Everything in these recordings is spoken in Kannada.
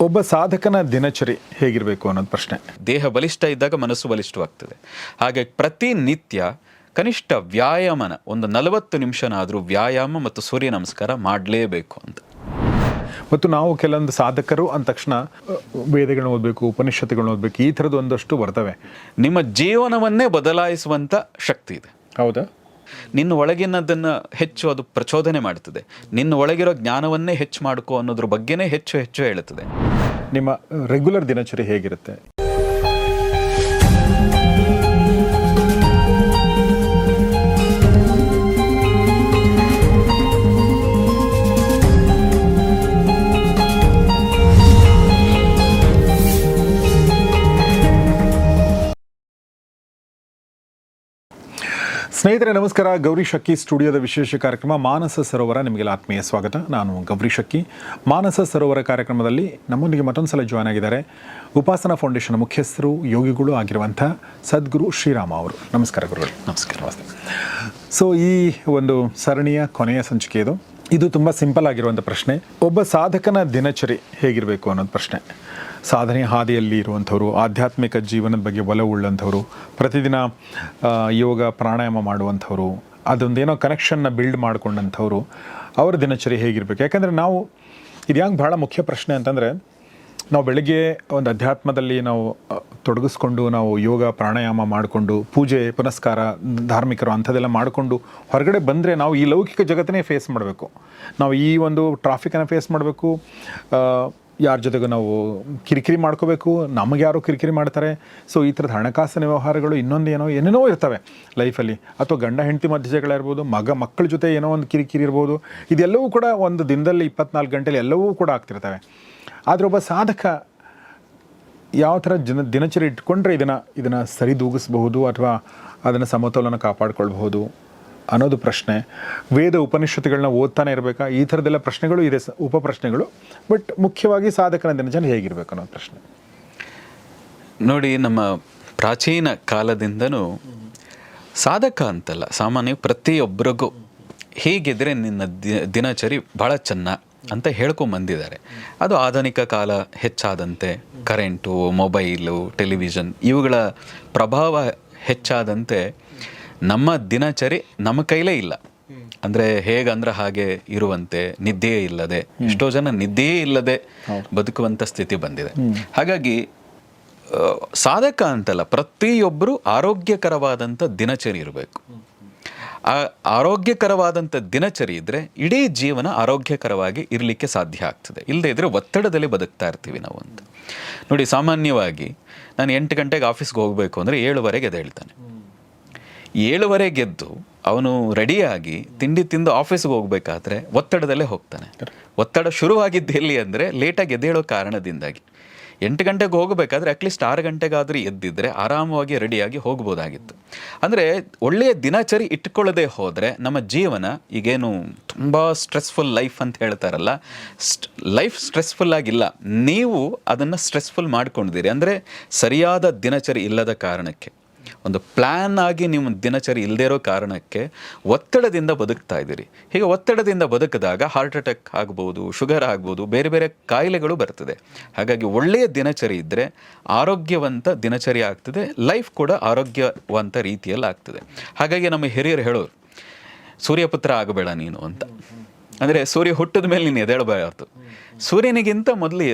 ಒಬ್ಬ ಸಾಧಕನ ದಿನಚರಿ ಹೇಗಿರಬೇಕು ಅನ್ನೋದು ಪ್ರಶ್ನೆ. ದೇಹ ಬಲಿಷ್ಠ ಇದ್ದಾಗ ಮನಸ್ಸು ಬಲಿಷ್ಠವಾಗ್ತದೆ. ಹಾಗೆ ಪ್ರತಿನಿತ್ಯ ಕನಿಷ್ಠ ವ್ಯಾಯಾಮನ ಒಂದು ನಲವತ್ತು ನಿಮಿಷನಾದರೂ ವ್ಯಾಯಾಮ ಮತ್ತು ಸೂರ್ಯ ನಮಸ್ಕಾರ ಮಾಡಲೇಬೇಕು ಅಂತ. ಮತ್ತು ನಾವು ಕೆಲವೊಂದು ಸಾಧಕರು ಅಂದ ತಕ್ಷಣ ವೇದಗಳನ್ನು ಓದಬೇಕು ಉಪನಿಷತ್ತುಗಳನ್ನ ಓದಬೇಕು ಈ ಥರದ್ದು ಒಂದಷ್ಟು ಬರ್ತವೆ ನಿಮ್ಮ ಜೀವನವನ್ನೇ ಬದಲಾಯಿಸುವಂಥ ಶಕ್ತಿ ಇದೆ. ಹೌದಾ? ನಿನ್ನ ಒಳಗಿನದನ್ನು ಹೆಚ್ಚು ಅದು ಪ್ರಚೋದನೆ ಮಾಡ್ತದೆ. ನಿನ್ನ ಒಳಗಿರೋ ಜ್ಞಾನವನ್ನೇ ಹೆಚ್ಚು ಮಾಡ್ಕೋ ಅನ್ನೋದ್ರ ಬಗ್ಗೆನೇ ಹೆಚ್ಚು ಹೆಚ್ಚು ಹೇಳುತ್ತದೆ. ನಿಮ್ಮ ರೆಗ್ಯುಲರ್ ದಿನಚರಿ ಹೇಗಿರುತ್ತೆ? ಸ್ನೇಹಿತರೆ ನಮಸ್ಕಾರ. ಗೌರಿ ಶಕ್ಕಿ ಸ್ಟುಡಿಯೋದ ವಿಶೇಷ ಕಾರ್ಯಕ್ರಮ ಮಾನಸ ಸರೋವರ. ನಿಮಗೆಲ್ಲ ಆತ್ಮೀಯ ಸ್ವಾಗತ. ನಾನು ಗೌರಿ ಶಕ್ಕಿ ಮಾನಸ ಸರೋವರ ಕಾರ್ಯಕ್ರಮದಲ್ಲಿ ನಮ್ಮೊಂದಿಗೆ ಮತ್ತೊಂದು ಸಲ ಜಾಯ್ನ್ ಆಗಿದ್ದಾರೆ ಉಪಾಸನಾ ಫೌಂಡೇಶನ್ ಮುಖ್ಯಸ್ಥರು ಯೋಗಿಗಳು ಆಗಿರುವಂಥ ಸದ್ಗುರು ಶ್ರೀರಾಮ ಅವರು. ನಮಸ್ಕಾರ ಗುರುಗಳು. ನಮಸ್ಕಾರ. ನಮಸ್ತೆ. ಸೊ ಈ ಒಂದು ಸರಣಿಯ ಕೊನೆಯ ಸಂಚಿಕೆ ಇದು. ಇದು ತುಂಬ ಸಿಂಪಲ್ ಆಗಿರುವಂಥ ಪ್ರಶ್ನೆ. ಒಬ್ಬ ಸಾಧಕನ ದಿನಚರಿ ಹೇಗಿರಬೇಕು ಅನ್ನೋದು ಪ್ರಶ್ನೆ. ಸಾಧನೆ ಹಾದಿಯಲ್ಲಿ ಇರುವಂಥವರು, ಆಧ್ಯಾತ್ಮಿಕ ಜೀವನದ ಬಗ್ಗೆ ಒಲವುಳ್ಳಂಥವ್ರು ಪ್ರತಿದಿನ ಯೋಗ, ಪ್ರಾಣಾಯಾಮ ಮಾಡುವಂಥವರು, ಅದೊಂದೇನೋ ಕನೆಕ್ಷನ್ನ ಬಿಲ್ಡ್ ಮಾಡಿಕೊಂಡಂಥವ್ರು, ಅವರ ದಿನಚರಿ ಹೇಗಿರಬೇಕು? ಯಾಕಂದರೆ ನಾವು, ಇದು ಯಾಕೆ ಭಾಳ ಮುಖ್ಯ ಪ್ರಶ್ನೆ ಅಂತಂದರೆ, ನಾವು ಬೆಳಗ್ಗೆ ಒಂದು ಅಧ್ಯಾತ್ಮದಲ್ಲಿ ನಾವು ತೊಡಗಿಸ್ಕೊಂಡು ನಾವು ಯೋಗ, ಪ್ರಾಣಾಯಾಮ ಮಾಡಿಕೊಂಡು ಪೂಜೆ, ಪುನಸ್ಕಾರ, ಧಾರ್ಮಿಕರು ಅಂಥದ್ದೆಲ್ಲ ಮಾಡಿಕೊಂಡು ಹೊರಗಡೆ ಬಂದರೆ ನಾವು ಈ ಲೌಕಿಕ ಜಗತ್ತನ್ನೇ ಫೇಸ್ ಮಾಡಬೇಕು. ನಾವು ಈ ಒಂದು ಟ್ರಾಫಿಕನ್ನು ಫೇಸ್ ಮಾಡಬೇಕು. ಯಾರ ಜೊತೆಗೂ ನಾವು ಕಿರಿಕಿರಿ ಮಾಡ್ಕೋಬೇಕು, ನಮಗೆ ಯಾರು ಕಿರಿಕಿರಿ ಮಾಡ್ತಾರೆ. ಸೊ ಈ ಥರದ ಹಣಕಾಸಿನ ವ್ಯವಹಾರಗಳು ಇನ್ನೊಂದು ಏನೋ, ಏನೇನೋ ಇರ್ತವೆ ಲೈಫಲ್ಲಿ. ಅಥವಾ ಗಂಡ, ಹೆಂಡತಿ ಮಧ್ಯ ಜಗಳ ಮಗ, ಮಕ್ಕಳ ಜೊತೆ ಏನೋ ಒಂದು ಕಿರಿಕಿರಿ ಇರ್ಬೋದು. ಇದೆಲ್ಲವೂ ಕೂಡ ಒಂದು ದಿನದಲ್ಲಿ ಇಪ್ಪತ್ನಾಲ್ಕು ಗಂಟೆಯಲ್ಲಿ ಎಲ್ಲವೂ ಕೂಡ ಆಗ್ತಿರ್ತವೆ. ಆದರೆ ಒಬ್ಬ ಸಾಧಕ ಯಾವ ಥರ ಜನ ದಿನಚರಿ ಇಟ್ಕೊಂಡ್ರೆ ಇದನ್ನು ಇದನ್ನು ಸರಿದೂಗಿಸ್ಬಹುದು ಅಥವಾ ಅದನ್ನು ಸಮತೋಲನ ಕಾಪಾಡ್ಕೊಳ್ಬಹುದು? ಅನ್ನೋದು ಪ್ರಶ್ನೆ. ವೇದ ಉಪನಿಷತ್ತುಗಳನ್ನ ಓದ್ತಾನೆ ಇರಬೇಕಾ? ಈ ಥರದ್ದೆಲ್ಲ ಪ್ರಶ್ನೆಗಳು ಇದೆ ಉಪ ಪ್ರಶ್ನೆಗಳು ಬಟ್ ಮುಖ್ಯವಾಗಿ ಸಾಧಕನ ದಿನಚರಿ ಹೇಗಿರಬೇಕು ಅನ್ನೋ ಪ್ರಶ್ನೆ. ನೋಡಿ, ನಮ್ಮ ಪ್ರಾಚೀನ ಕಾಲದಿಂದನೂ ಸಾಧಕ ಅಂತಲ್ಲ ಸಾಮಾನ್ಯ ಪ್ರತಿಯೊಬ್ಬರಿಗೂ ಹೇಗಿದ್ರೆ ನಿನ್ನ ದಿನಚರಿ ಭಾಳ ಚೆನ್ನ ಅಂತ ಹೇಳ್ಕೊಂಬಂದಿದ್ದಾರೆ ಅದು ಆಧುನಿಕ ಕಾಲ ಹೆಚ್ಚಾದಂತೆ, ಕರೆಂಟು, ಮೊಬೈಲು, ಟೆಲಿವಿಷನ್ ಇವುಗಳ ಪ್ರಭಾವ ಹೆಚ್ಚಾದಂತೆ ನಮ್ಮ ದಿನಚರಿ ನಮ್ಮ ಕೈಲೇ ಇಲ್ಲ. ಅಂದ್ರೆ ಹೇಗಂದ್ರೆ ಹಾಗೆ ಇರುವಂತೆ ನಿದ್ದೆಯೇ ಇಲ್ಲದೆ ಎಷ್ಟೋ ಜನ ನಿದ್ದೆಯೇ ಇಲ್ಲದೆ ಬದುಕುವಂತ ಸ್ಥಿತಿ ಬಂದಿದೆ. ಹಾಗಾಗಿ ಸಾಧಕ ಅಂತಲ್ಲ ಪ್ರತಿಯೊಬ್ಬರು ಆರೋಗ್ಯಕರವಾದಂಥ ದಿನಚರಿ ಇರಬೇಕು. ಆ ಆರೋಗ್ಯಕರವಾದಂಥ ದಿನಚರಿ ಇದ್ರೆ ಇಡೀ ಜೀವನ ಆರೋಗ್ಯಕರವಾಗಿ ಇರಲಿಕ್ಕೆ ಸಾಧ್ಯ ಆಗ್ತದೆ. ಇಲ್ಲದೇ ಇದ್ರೆ ಒತ್ತಡದಲ್ಲಿ ಬದುಕ್ತಾ ಇರ್ತೀವಿ ನಾವು ಅಂತ. ನೋಡಿ ಸಾಮಾನ್ಯವಾಗಿ ನಾನು ಎಂಟು ಗಂಟೆಗೆ ಆಫೀಸ್ಗೆ ಹೋಗಬೇಕು ಅಂದರೆ ಏಳುವರೆಗೆ ಎದ್ದೇಳ್ತಾನೆ. ಏಳುವರೆಗೆ ಗೆದ್ದು ಅವನು ರೆಡಿಯಾಗಿ ತಿಂಡಿ ತಿಂದು ಆಫೀಸ್ಗೆ ಹೋಗ್ಬೇಕಾದ್ರೆ ಒತ್ತಡದಲ್ಲೇ ಹೋಗ್ತಾನೆ. ಒತ್ತಡ ಶುರುವಾಗಿದ್ದು ಎಲ್ಲಿ ಅಂದರೆ ಲೇಟಾಗಿ ಎದ್ದೇಳೋ ಕಾರಣದಿಂದಾಗಿ. ಎಂಟು ಗಂಟೆಗೆ ಹೋಗಬೇಕಾದ್ರೆ ಅಟ್ಲೀಸ್ಟ್ ಆರು ಗಂಟೆಗಾದರೂ ಎದ್ದಿದ್ದರೆ ಆರಾಮವಾಗಿ ರೆಡಿಯಾಗಿ ಹೋಗ್ಬೋದಾಗಿತ್ತು. ಅಂದರೆ ಒಳ್ಳೆಯ ದಿನಚರಿ ಇಟ್ಕೊಳ್ಳದೆ ಹೋದರೆ ನಮ್ಮ ಜೀವನ ಈಗೇನು ತುಂಬ ಸ್ಟ್ರೆಸ್ಫುಲ್ ಲೈಫ್ ಅಂತ ಹೇಳ್ತಾರಲ್ಲ ಸ್ಟ್ ಲೈಫ್ ಸ್ಟ್ರೆಸ್ಫುಲ್ ಆಗಿಲ್ಲ. ನೀವು ಅದನ್ನು ಸ್ಟ್ರೆಸ್ಫುಲ್ ಮಾಡ್ಕೊಂಡಿದ್ದೀರಿ. ಅಂದರೆ ಸರಿಯಾದ ದಿನಚರಿ ಇಲ್ಲದ ಕಾರಣಕ್ಕೆ. ಒಂದು ಪ್ಲ್ಯಾನ್ ಆಗಿ ನಿಮ್ಮ ದಿನಚರಿ ಇಲ್ಲದೇ ಇರೋ ಕಾರಣಕ್ಕೆ ಒತ್ತಡದಿಂದ ಬದುಕ್ತಾ ಇದ್ದೀರಿ. ಹೀಗೆ ಒತ್ತಡದಿಂದ ಬದುಕಿದಾಗ ಹಾರ್ಟ್ ಅಟ್ಯಾಕ್ ಆಗ್ಬೋದು ಶುಗರ್ ಆಗ್ಬೋದು, ಬೇರೆ ಬೇರೆ ಕಾಯಿಲೆಗಳು ಬರ್ತದೆ. ಹಾಗಾಗಿ ಒಳ್ಳೆಯ ದಿನಚರಿ ಇದ್ದರೆ ಆರೋಗ್ಯವಂತ ದಿನಚರಿ ಆಗ್ತದೆ ಲೈಫ್ ಕೂಡ ಆರೋಗ್ಯವಂತ ರೀತಿಯಲ್ಲಿ ಆಗ್ತದೆ. ಹಾಗಾಗಿ ನಮ್ಮ ಹಿರಿಯರು ಹೇಳೋರು, ಸೂರ್ಯಪುತ್ರ ಆಗಬೇಡ ನೀನು ಅಂತ. ಅಂದರೆ ಸೂರ್ಯ ಹುಟ್ಟಿದ ಮೇಲೆ ನೀನು ಎದ್ದೇಳಬಾರ್ದು. ಸೂರ್ಯನಿಗಿಂತ ಮೊದಲು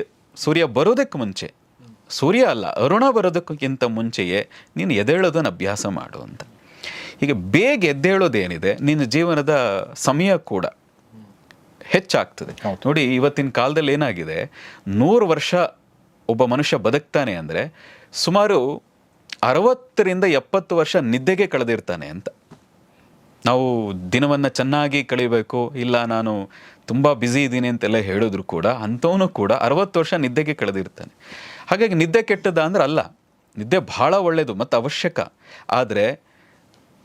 ಸೂರ್ಯ ಬರೋದಕ್ಕೆ ಮುಂಚೆ ಸೂರ್ಯ ಅಲ್ಲ ಅರುಣ ಬರೋದಕ್ಕಿಂತ ಮುಂಚೆಯೇ ನೀನು ಎದ್ದೇಳೋದನ್ನು ಅಭ್ಯಾಸ ಮಾಡು ಅಂತ. ಹೀಗೆ ಬೇಗ ಎದ್ದೇಳೋದೇನಿದೆ ನಿನ್ನ ಜೀವನದ ಸಮಯ ಕೂಡ ಹೆಚ್ಚಾಗ್ತದೆ. ನೋಡಿ ಇವತ್ತಿನ ಕಾಲದಲ್ಲಿ ಏನಾಗಿದೆ ನೂರು ವರ್ಷ ಒಬ್ಬ ಮನುಷ್ಯ ಬದುಕ್ತಾನೆ ಅಂದರೆ ಸುಮಾರು ಅರವತ್ತರಿಂದ ಎಪ್ಪತ್ತು ವರ್ಷ ನಿದ್ದೆಗೆ ಕಳೆದಿರ್ತಾನೆ ಅಂತ. ನಾವು ದಿನವನ್ನು ಚೆನ್ನಾಗಿ ಕಳಿಬೇಕು ಇಲ್ಲ ನಾನು ತುಂಬ ಬ್ಯುಸಿ ಇದ್ದೀನಿ ಅಂತೆಲ್ಲ ಹೇಳಿದ್ರು ಕೂಡ ಅಂಥವನು ಕೂಡ ಅರವತ್ತು ವರ್ಷ ನಿದ್ದೆಗೆ ಕಳೆದಿರ್ತಾನೆ. ಹಾಗಾಗಿ ನಿದ್ದೆ ಕೆಟ್ಟದ ಅಂದ್ರೆ ಅಲ್ಲ, ನಿದ್ದೆ ಬಹಳ ಒಳ್ಳೆಯದು ಮತ್ತು ಅವಶ್ಯಕ. ಆದರೆ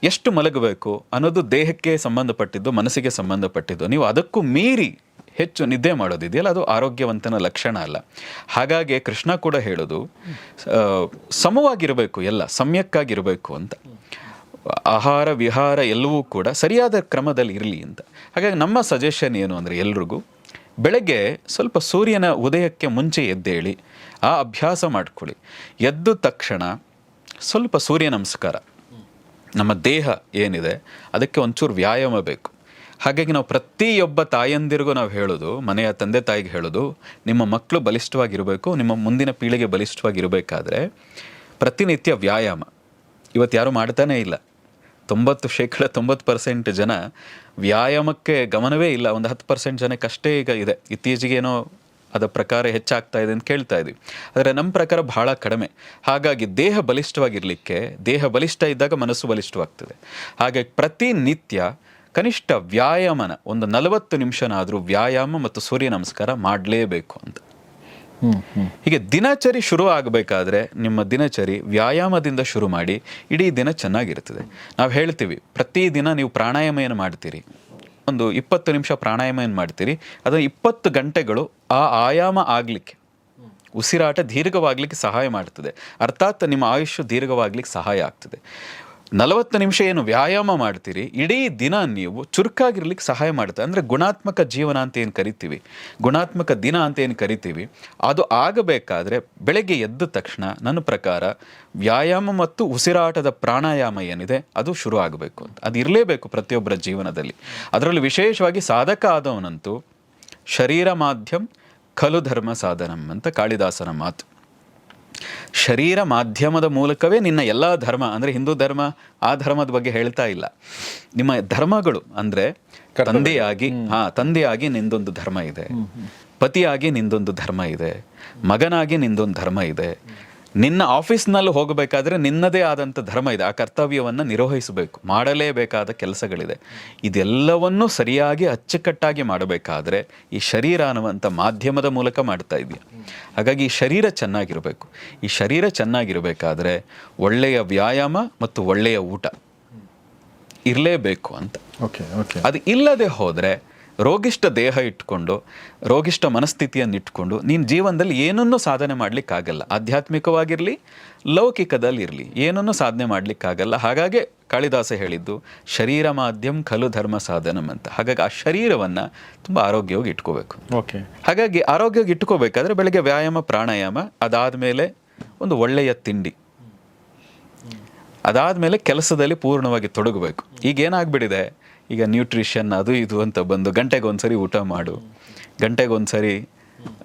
ಎಷ್ಟು ಮಲಗಬೇಕು ಅನ್ನೋದು ದೇಹಕ್ಕೆ ಸಂಬಂಧಪಟ್ಟಿದ್ದು, ಮನಸ್ಸಿಗೆ ಸಂಬಂಧಪಟ್ಟಿದ್ದು. ನೀವು ಅದಕ್ಕೂ ಮೀರಿ ಹೆಚ್ಚು ನಿದ್ದೆ ಮಾಡೋದಿದೆಯಲ್ಲ, ಅದು ಆರೋಗ್ಯವಂತನ ಲಕ್ಷಣ ಅಲ್ಲ. ಹಾಗಾಗಿ ಕೃಷ್ಣ ಕೂಡ ಹೇಳೋದು ಸಮವಾಗಿರಬೇಕು ಎಲ್ಲ, ಸಮ್ಯಕ್ಕಾಗಿರಬೇಕು ಅಂತ. ಆಹಾರ, ವಿಹಾರ ಎಲ್ಲವೂ ಕೂಡ ಸರಿಯಾದ ಕ್ರಮದಲ್ಲಿ ಇರಲಿ ಅಂತ. ಹಾಗಾಗಿ ನಮ್ಮ ಸಜೆಷನ್ ಏನು ಅಂದರೆ ಎಲ್ರಿಗೂ, ಬೆಳಗ್ಗೆ ಸ್ವಲ್ಪ ಸೂರ್ಯನ ಉದಯಕ್ಕೆ ಮುಂಚೆ ಎದ್ದೇಳಿ ಆ ಅಭ್ಯಾಸ ಮಾಡ್ಕೊಳ್ಳಿ. ಎದ್ದ ತಕ್ಷಣ ಸ್ವಲ್ಪ ಸೂರ್ಯ ನಮಸ್ಕಾರ. ನಮ್ಮ ದೇಹ ಏನಿದೆ, ಅದಕ್ಕೆ ಒಂಚೂರು ವ್ಯಾಯಾಮ ಬೇಕು. ಹಾಗಾಗಿ ನಾವು ಪ್ರತಿಯೊಬ್ಬ ತಾಯಂದಿರಿಗೂ ನಾವು ಹೇಳೋದು, ಮನೆಯ ತಂದೆ ತಾಯಿಗೆ ಹೇಳೋದು, ನಿಮ್ಮ ಮಕ್ಕಳು ಬಲಿಷ್ಠವಾಗಿರಬೇಕು, ನಿಮ್ಮ ಮುಂದಿನ ಪೀಳಿಗೆ ಬಲಿಷ್ಠವಾಗಿರಬೇಕಾದ್ರೆ ಪ್ರತಿನಿತ್ಯ ವ್ಯಾಯಾಮ. ಇವತ್ತು ಯಾರೂ ಮಾಡ್ತಾನೇ ಇಲ್ಲ. ತೊಂಬತ್ತು ಶೇಕಡ, ತೊಂಬತ್ತು ಪರ್ಸೆಂಟ್ ಜನ ವ್ಯಾಯಾಮಕ್ಕೆ ಗಮನವೇ ಇಲ್ಲ. ಒಂದು ಹತ್ತು ಪರ್ಸೆಂಟ್ ಜನಕ್ಕಷ್ಟೇ ಈಗ ಇದೆ. ಇತ್ತೀಚೆಗೇನೋ ಅದ ಪ್ರಕಾರ ಹೆಚ್ಚಾಗ್ತಾ ಇದೆ ಅಂತ ಕೇಳ್ತಾ ಇದ್ದೀವಿ ಆದರೆ ನಮ್ಮ ಪ್ರಕಾರ ಬಹಳ ಕಡಿಮೆ. ಹಾಗಾಗಿ ದೇಹ ಬಲಿಷ್ಠವಾಗಿರಲಿಕ್ಕೆ ದೇಹ ಬಲಿಷ್ಠ ಇದ್ದಾಗ ಮನಸ್ಸು ಬಲಿಷ್ಠವಾಗ್ತದೆ. ಹಾಗಾಗಿ ಪ್ರತಿನಿತ್ಯ ಕನಿಷ್ಠ ವ್ಯಾಯಾಮನ ಒಂದು ನಲವತ್ತು ನಿಮಿಷನಾದರೂ ವ್ಯಾಯಾಮ ಮತ್ತು ಸೂರ್ಯ ನಮಸ್ಕಾರ ಮಾಡಲೇಬೇಕು ಅಂತ. ಹೀಗೆ ದಿನಚರಿ ಶುರು ಆಗಬೇಕಾದ್ರೆ ನಿಮ್ಮ ದಿನಚರಿ ವ್ಯಾಯಾಮದಿಂದ ಶುರು ಮಾಡಿ ಇಡೀ ದಿನ ಚೆನ್ನಾಗಿರ್ತದೆ. ನಾವು ಹೇಳ್ತೀವಿ ಪ್ರತಿದಿನ ನೀವು ಪ್ರಾಣಾಯಾಮ ಏನು ಮಾಡ್ತೀರಿ. ಒಂದು ಇಪ್ಪತ್ತು ನಿಮಿಷ ಪ್ರಾಣಾಯಾಮ ಏನು ಮಾಡ್ತೀರಿ? ಅದು ಇಪ್ಪತ್ತು ಗಂಟೆಗಳು ಆ ಆಯಾಮ ಆಗಲಿಕ್ಕೆ, ಉಸಿರಾಟ ದೀರ್ಘವಾಗಲಿಕ್ಕೆ ಸಹಾಯ ಮಾಡ್ತದೆ. ಅರ್ಥಾತ್ ನಿಮ್ಮ ಆಯುಷ್ಯ ದೀರ್ಘವಾಗ್ಲಿಕ್ಕೆ ಸಹಾಯ ಆಗ್ತದೆ. ನಲವತ್ತು ನಿಮಿಷ ಏನು ವ್ಯಾಯಾಮ ಮಾಡ್ತೀರಿ? ಇಡೀ ದಿನ ನೀವು ಚುರುಕಾಗಿರ್ಲಿಕ್ಕೆ ಸಹಾಯ ಮಾಡುತ್ತೆ. ಅಂದರೆ ಗುಣಾತ್ಮಕ ಜೀವನ ಅಂತ ಏನು ಕರಿತೀವಿ? ಗುಣಾತ್ಮಕ ದಿನ ಅಂತ ಏನು ಕರಿತೀವಿ? ಅದು ಆಗಬೇಕಾದ್ರೆ ಬೆಳಗ್ಗೆ ಎದ್ದ ತಕ್ಷಣ ನನ್ನ ಪ್ರಕಾರ ವ್ಯಾಯಾಮ ಮತ್ತು ಉಸಿರಾಟದ ಪ್ರಾಣಾಯಾಮ ಏನಿದೆ, ಅದು ಶುರು ಆಗಬೇಕು ಅಂತ. ಅದು ಇರಲೇಬೇಕು ಪ್ರತಿಯೊಬ್ಬರ ಜೀವನದಲ್ಲಿ. ಅದರಲ್ಲಿ ವಿಶೇಷವಾಗಿ ಸಾಧಕ ಆದವನಂತೂ ಶರೀರ ಮಾಧ್ಯಮ ಖಲು ಧರ್ಮ ಸಾಧನಂ ಅಂತ ಕಾಳಿದಾಸನ ಮಾತು. ಶರೀರ ಮಾಧ್ಯಮದ ಮೂಲಕವೇ ನಿನ್ನ ಎಲ್ಲ ಧರ್ಮ ಅಂದರೆ ಹಿಂದೂ ಧರ್ಮ ಆ ಧರ್ಮದ ಬಗ್ಗೆ ಹೇಳ್ತಾ ಇಲ್ಲ. ನಿಮ್ಮ ಧರ್ಮಗಳು ಅಂದರೆ ತಂದೆಯಾಗಿ ಹಾ ತಂದೆಯಾಗಿ ನಿಂದೊಂದು ಧರ್ಮ ಇದೆ. ಪತಿಯಾಗಿ ನಿಂದೊಂದು ಧರ್ಮ ಇದೆ. ಮಗನಾಗಿ ನಿಂದೊಂದು ಧರ್ಮ ಇದೆ. ನಿನ್ನ ಆಫೀಸ್ನಲ್ಲಿ ಹೋಗಬೇಕಾದ್ರೆ ನಿನ್ನದೇ ಆದಂಥ ಧರ್ಮ ಇದೆ. ಆ ಕರ್ತವ್ಯವನ್ನು ನಿರ್ವಹಿಸಬೇಕು. ಮಾಡಲೇಬೇಕಾದ ಕೆಲಸಗಳಿದೆ. ಇದೆಲ್ಲವನ್ನು ಸರಿಯಾಗಿ ಅಚ್ಚುಕಟ್ಟಾಗಿ ಮಾಡಬೇಕಾದ್ರೆ ಈ ಶರೀರ ಅನ್ನುವಂಥ ಮಾಧ್ಯಮದ ಮೂಲಕ ಮಾಡ್ತಾ ಇದೆಯಾ. ಹಾಗಾಗಿ ಈ ಶರೀರ ಚೆನ್ನಾಗಿರಬೇಕು. ಈ ಶರೀರ ಚೆನ್ನಾಗಿರಬೇಕಾದ್ರೆ ಒಳ್ಳೆಯ ವ್ಯಾಯಾಮ ಮತ್ತು ಒಳ್ಳೆಯ ಊಟ ಇರಲೇಬೇಕು ಅಂತ. ಓಕೆ ಓಕೆ ಅದು ಇಲ್ಲದೆ ಹೋದರೆ ರೋಗಿಷ್ಠ ದೇಹ ಇಟ್ಕೊಂಡು ರೋಗಿಷ್ಠ ಮನಸ್ಥಿತಿಯನ್ನು ಇಟ್ಕೊಂಡು ನೀನು ಜೀವನದಲ್ಲಿ ಏನನ್ನೂ ಸಾಧನೆ ಮಾಡಲಿಕ್ಕಾಗಲ್ಲ. ಆಧ್ಯಾತ್ಮಿಕವಾಗಿರಲಿ ಲೌಕಿಕದಲ್ಲಿರಲಿ ಏನನ್ನು ಸಾಧನೆ ಮಾಡಲಿಕ್ಕಾಗಲ್ಲ. ಹಾಗಾಗಿ ಕಾಳಿದಾಸ ಹೇಳಿದ್ದು ಶರೀರ ಮಾಧ್ಯಮ ಖಲು ಧರ್ಮ ಸಾಧನಂ ಅಂತ. ಹಾಗಾಗಿ ಆ ಶರೀರವನ್ನು ತುಂಬ ಆರೋಗ್ಯವಾಗಿ ಇಟ್ಕೋಬೇಕು. ಓಕೆ. ಹಾಗಾಗಿ ಆರೋಗ್ಯವಾಗಿ ಇಟ್ಕೋಬೇಕಾದ್ರೆ ಬೆಳಗ್ಗೆ ವ್ಯಾಯಾಮ ಪ್ರಾಣಾಯಾಮ ಅದಾದಮೇಲೆ ಒಂದು ಒಳ್ಳೆಯ ತಿಂಡಿ. ಅದಾದಮೇಲೆ ಕೆಲಸದಲ್ಲಿ ಪೂರ್ಣವಾಗಿ ತೊಡಗಬೇಕು. ಈಗ ಏನಾಗ್ಬಿಟ್ಟಿದೆ ಈಗ ನ್ಯೂಟ್ರಿಷನ್ ಅದು ಇದು ಅಂತ ಬಂದು ಗಂಟೆಗೆ ಒಂದ್ಸರಿ ಊಟ ಮಾಡು. ಗಂಟೆಗೆ ಒಂದ್ಸರಿ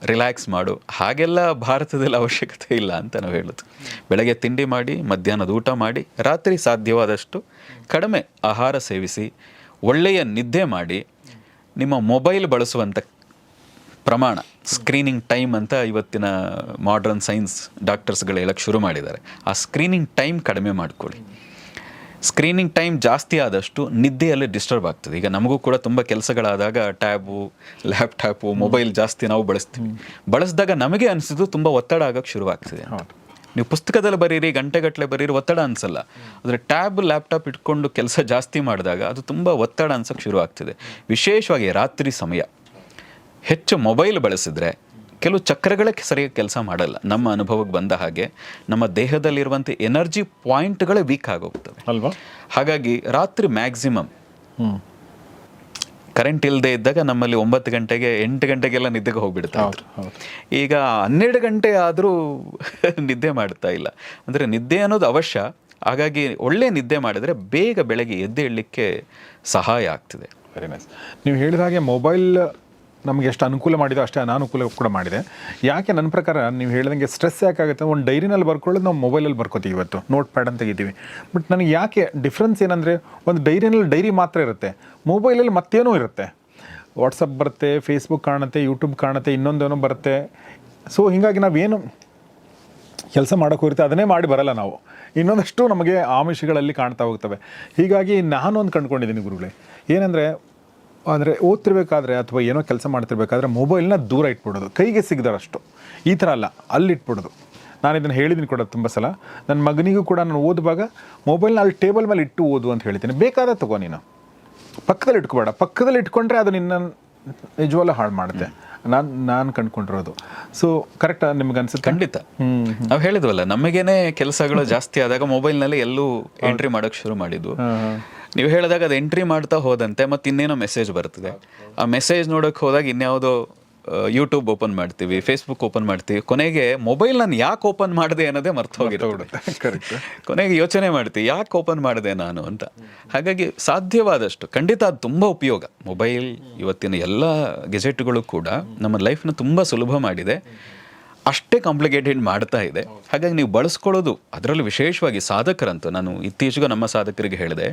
ರಿಲ್ಯಾಕ್ಸ್ ಮಾಡು. ಹಾಗೆಲ್ಲ ಭಾರತದಲ್ಲಿ ಅವಶ್ಯಕತೆ ಇಲ್ಲ ಅಂತ ನಾವು ಹೇಳೋದು. ಬೆಳಗ್ಗೆ ತಿಂಡಿ ಮಾಡಿ, ಮಧ್ಯಾಹ್ನದ ಊಟ ಮಾಡಿ, ರಾತ್ರಿ ಸಾಧ್ಯವಾದಷ್ಟು ಕಡಿಮೆ ಆಹಾರ ಸೇವಿಸಿ, ಒಳ್ಳೆಯ ನಿದ್ದೆ ಮಾಡಿ, ನಿಮ್ಮ ಮೊಬೈಲ್ ಬಳಸುವಂಥ ಪ್ರಮಾಣ ಸ್ಕ್ರೀನಿಂಗ್ ಟೈಮ್ ಅಂತ ಇವತ್ತಿನ ಮಾಡ್ರನ್ ಸೈನ್ಸ್ ಡಾಕ್ಟರ್ಸ್ಗಳು ಹೇಳಕ್ಕೆ ಶುರು ಮಾಡಿದ್ದಾರೆ. ಆ ಸ್ಕ್ರೀನಿಂಗ್ ಟೈಮ್ ಕಡಿಮೆ ಮಾಡ್ಕೊಳ್ಳಿ. ಸ್ಕ್ರೀನಿಂಗ್ ಟೈಮ್ ಜಾಸ್ತಿ ಆದಷ್ಟು ನಿದ್ದೆಯಲ್ಲಿ ಡಿಸ್ಟರ್ಬ್ ಆಗ್ತದೆ. ಈಗ ನಮಗೂ ಕೂಡ ತುಂಬ ಕೆಲಸಗಳಾದಾಗ ಟ್ಯಾಬು ಲ್ಯಾಪ್ಟಾಪು ಮೊಬೈಲ್ ಜಾಸ್ತಿ ನಾವು ಬಳಸ್ತೀವಿ. ಬಳಸಿದಾಗ ನಮಗೆ ಅನಿಸಿದ್ದು ತುಂಬ ಒತ್ತಡ ಆಗೋಕ್ಕೆ ಶುರುವಾಗ್ತದೆ. ನೀವು ಪುಸ್ತಕದಲ್ಲಿ ಬರೀರಿ ಗಂಟೆಗಟ್ಟಲೆ ಬರೀರಿ ಒತ್ತಡ ಅನಿಸಲ್ಲ. ಆದರೆ ಟ್ಯಾಬ್ ಲ್ಯಾಪ್ಟಾಪ್ ಇಟ್ಕೊಂಡು ಕೆಲಸ ಜಾಸ್ತಿ ಮಾಡಿದಾಗ ಅದು ತುಂಬ ಒತ್ತಡ ಅನ್ಸೋಕ್ಕೆ ಶುರು ಆಗ್ತದೆ ವಿಶೇಷವಾಗಿ ರಾತ್ರಿ ಸಮಯ. ಹೆಚ್ಚು ಮೊಬೈಲ್ ಬಳಸಿದ್ರೆ ಕೆಲವು ಚಕ್ರಗಳೇ ಸರಿಯಾಗಿ ಕೆಲಸ ಮಾಡಲ್ಲ. ನಮ್ಮ ಅನುಭವಕ್ಕೆ ಬಂದ ಹಾಗೆ ನಮ್ಮ ದೇಹದಲ್ಲಿರುವಂಥ ಎನರ್ಜಿ ಪಾಯಿಂಟ್ಗಳೇ ವೀಕ್ ಆಗೋಗ್ತವೆ. ಅಲ್ವಾ? ಹಾಗಾಗಿ ರಾತ್ರಿ ಮ್ಯಾಕ್ಸಿಮಮ್ ಕರೆಂಟ್ ಇಲ್ಲದೆ ಇದ್ದಾಗ ನಮ್ಮಲ್ಲಿ ಒಂಬತ್ತು ಗಂಟೆಗೆ ಎಂಟು ಗಂಟೆಗೆಲ್ಲ ನಿದ್ದೆಗೆ ಹೋಗ್ಬಿಡ್ತಾ ಇದ್ರು. ಈಗ ಹನ್ನೆರಡು ಗಂಟೆ ಆದರೂ ನಿದ್ದೆ ಮಾಡ್ತಾ ಇಲ್ಲ. ಅಂದರೆ ನಿದ್ದೆ ಅನ್ನೋದು ಅವಶ್ಯ. ಹಾಗಾಗಿ ಒಳ್ಳೆ ನಿದ್ದೆ ಮಾಡಿದರೆ ಬೇಗ ಬೆಳಗ್ಗೆ ಎದ್ದೇಳಲಿಕ್ಕೆ ಸಹಾಯ ಆಗ್ತಿದೆ. ವೆರಿ ನೈಸ್ ನೀವು ಹೇಳಿದ ಹಾಗೆ ಮೊಬೈಲ್ ನಮಗೆ ಎಷ್ಟು ಅನುಕೂಲ ಮಾಡಿದೆ ಅಷ್ಟೇ ಅನಾನುಕೂಲ ಕೂಡ ಮಾಡಿದೆ. ಯಾಕೆ ನನ್ನ ಪ್ರಕಾರ ನೀವು ಹೇಳಿದಂಗೆ ಸ್ಟ್ರೆಸ್ ಯಾಕಾಗುತ್ತೆ ಒಂದು ಡೈರಿನಲ್ಲಿ ಬರ್ಕೊಳ್ಳೋದು ನಾವು ಮೊಬೈಲಲ್ಲಿ ಬರ್ಕೋತೀವಿ ಇವತ್ತು. ನೋಟ್ ಪ್ಯಾಡ್ ಅಂತ ತೆಗಿತೀವಿ ಬಟ್ ನನಗೆ ಯಾಕೆ ಡಿಫ್ರೆನ್ಸ್ ಏನಂದರೆ ಒಂದು ಡೈರಿನಲ್ಲಿ ಡೈರಿ ಮಾತ್ರ ಇರುತ್ತೆ. ಮೊಬೈಲಲ್ಲಿ ಮತ್ತೇನೋ ಇರುತ್ತೆ. ವಾಟ್ಸಪ್ ಬರುತ್ತೆ ಫೇಸ್ಬುಕ್ ಕಾಣುತ್ತೆ ಯೂಟ್ಯೂಬ್ ಕಾಣುತ್ತೆ, ಇನ್ನೊಂದೇನೋ ಬರುತ್ತೆ. ಸೊ ಹೀಗಾಗಿ ನಾವೇನು ಕೆಲಸ ಮಾಡೋಕೆ ಹೋಗುತ್ತೆ ಅದನ್ನೇ ಮಾಡಿ ಬರಲ್ಲ ನಾವು. ಇನ್ನೊಂದಷ್ಟು ನಮಗೆ ಆಮಿಷಗಳಲ್ಲಿ ಕಾಣ್ತಾ ಹೋಗ್ತವೆ. ಹೀಗಾಗಿ ನಾನು ಒಂದು ಕಂಡ್ಕೊಂಡಿದ್ದೀನಿ ಗುರುಗಳೇ. ಏನಂದರೆ ಅಂದರೆ ಓದ್ತಿರ್ಬೇಕಾದ್ರೆ ಅಥವಾ ಏನೋ ಕೆಲಸ ಮಾಡ್ತಿರ್ಬೇಕಾದ್ರೆ ಮೊಬೈಲ್ನ ದೂರ ಇಟ್ಬಿಡೋದು. ಕೈಗೆ ಸಿಗದಷ್ಟು ಈ ಥರ ಅಲ್ಲ ಅಲ್ಲಿ ಇಟ್ಬಿಡೋದು ನಾನು ಇದನ್ನು ಹೇಳಿದ್ದೀನಿ ಕೂಡ ತುಂಬ ಸಲ. ನನ್ನ ಮಗನಿಗೂ ಕೂಡ ನಾನು ಓದುವಾಗ ಮೊಬೈಲ್ನ ಅಲ್ಲಿ ಟೇಬಲ್ ಮೇಲೆ ಇಟ್ಟು ಓದು ಅಂತ ಹೇಳ್ತೀನಿ. ಬೇಕಾದ ತಗೋ ನೀನು. ಪಕ್ಕದಲ್ಲಿ ಇಟ್ಕೋಬೇಡ. ಪಕ್ಕದಲ್ಲಿ ಇಟ್ಕೊಂಡ್ರೆ ಅದು ನಿನ್ನ ನಿಜವಲ್ಲ ಹಾಳು ಮಾಡುತ್ತೆ. ನಾನು ನಾನು ಕಂಡ್ಕೊಂಡಿರೋದು. ಸೊ ಕರೆಕ್ಟ್ ನಿಮ್ಗೆ ಅನ್ಸುತ್ತೆ? ಖಂಡಿತ. ನಾವು ಹೇಳಿದ್ವಲ್ಲ ನಮಗೇನೆ ಕೆಲಸಗಳು ಜಾಸ್ತಿ ಆದಾಗ ಮೊಬೈಲ್ನಲ್ಲಿ ಎಲ್ಲೂ ಎಂಟ್ರಿ ಮಾಡೋಕೆ ಶುರು ಮಾಡಿದ್ವು. ನೀವು ಹೇಳಿದಾಗ ಅದು ಎಂಟ್ರಿ ಮಾಡ್ತಾ ಹೋದಂತೆ ಮತ್ತೆ ಇನ್ನೇನೋ ಮೆಸೇಜ್ ಬರ್ತದೆ. ಆ ಮೆಸೇಜ್ ನೋಡೋಕೆ ಹೋದಾಗ ಇನ್ಯಾವುದೋ ಯೂಟ್ಯೂಬ್ ಓಪನ್ ಮಾಡ್ತೀವಿ ಫೇಸ್ಬುಕ್ ಓಪನ್ ಮಾಡ್ತೀವಿ ಕೊನೆಗೆ ಮೊಬೈಲ್ ನಾನು ಯಾಕೆ ಓಪನ್ ಮಾಡಿದೆ ಅನ್ನೋದೇ ಮರ್ತು ಹೋಗಿರುತ್ತೆ. ಕರೆಕ್ಟ್ ಕೊನೆಗೆ ಯೋಚನೆ ಮಾಡ್ತೀವಿ ಯಾಕೆ ಓಪನ್ ಮಾಡಿದೆ ನಾನು ಅಂತ. ಹಾಗಾಗಿ ಸಾಧ್ಯವಾದಷ್ಟು ಖಂಡಿತ ಅದು ತುಂಬ ಉಪಯೋಗ. ಮೊಬೈಲ್ ಇವತ್ತಿನ ಎಲ್ಲ ಗೆಜೆಟ್ಗಳು ಕೂಡ ನಮ್ಮ ಲೈಫ್ನ ತುಂಬ ಸುಲಭ ಮಾಡಿದೆ. ಅಷ್ಟೇ ಕಾಂಪ್ಲಿಕೇಟೆಡ್ ಮಾಡ್ತಾ ಇದೆ. ಹಾಗಾಗಿ ನೀವು ಬಳಸ್ಕೊಳ್ಳೋದು ಅದರಲ್ಲೂ ವಿಶೇಷವಾಗಿ ಸಾಧಕರಂತೂ ನಾನು ಇತ್ತೀಚೆಗೆ ನಮ್ಮ ಸಾಧಕರಿಗೆ ಹೇಳಿದೆ.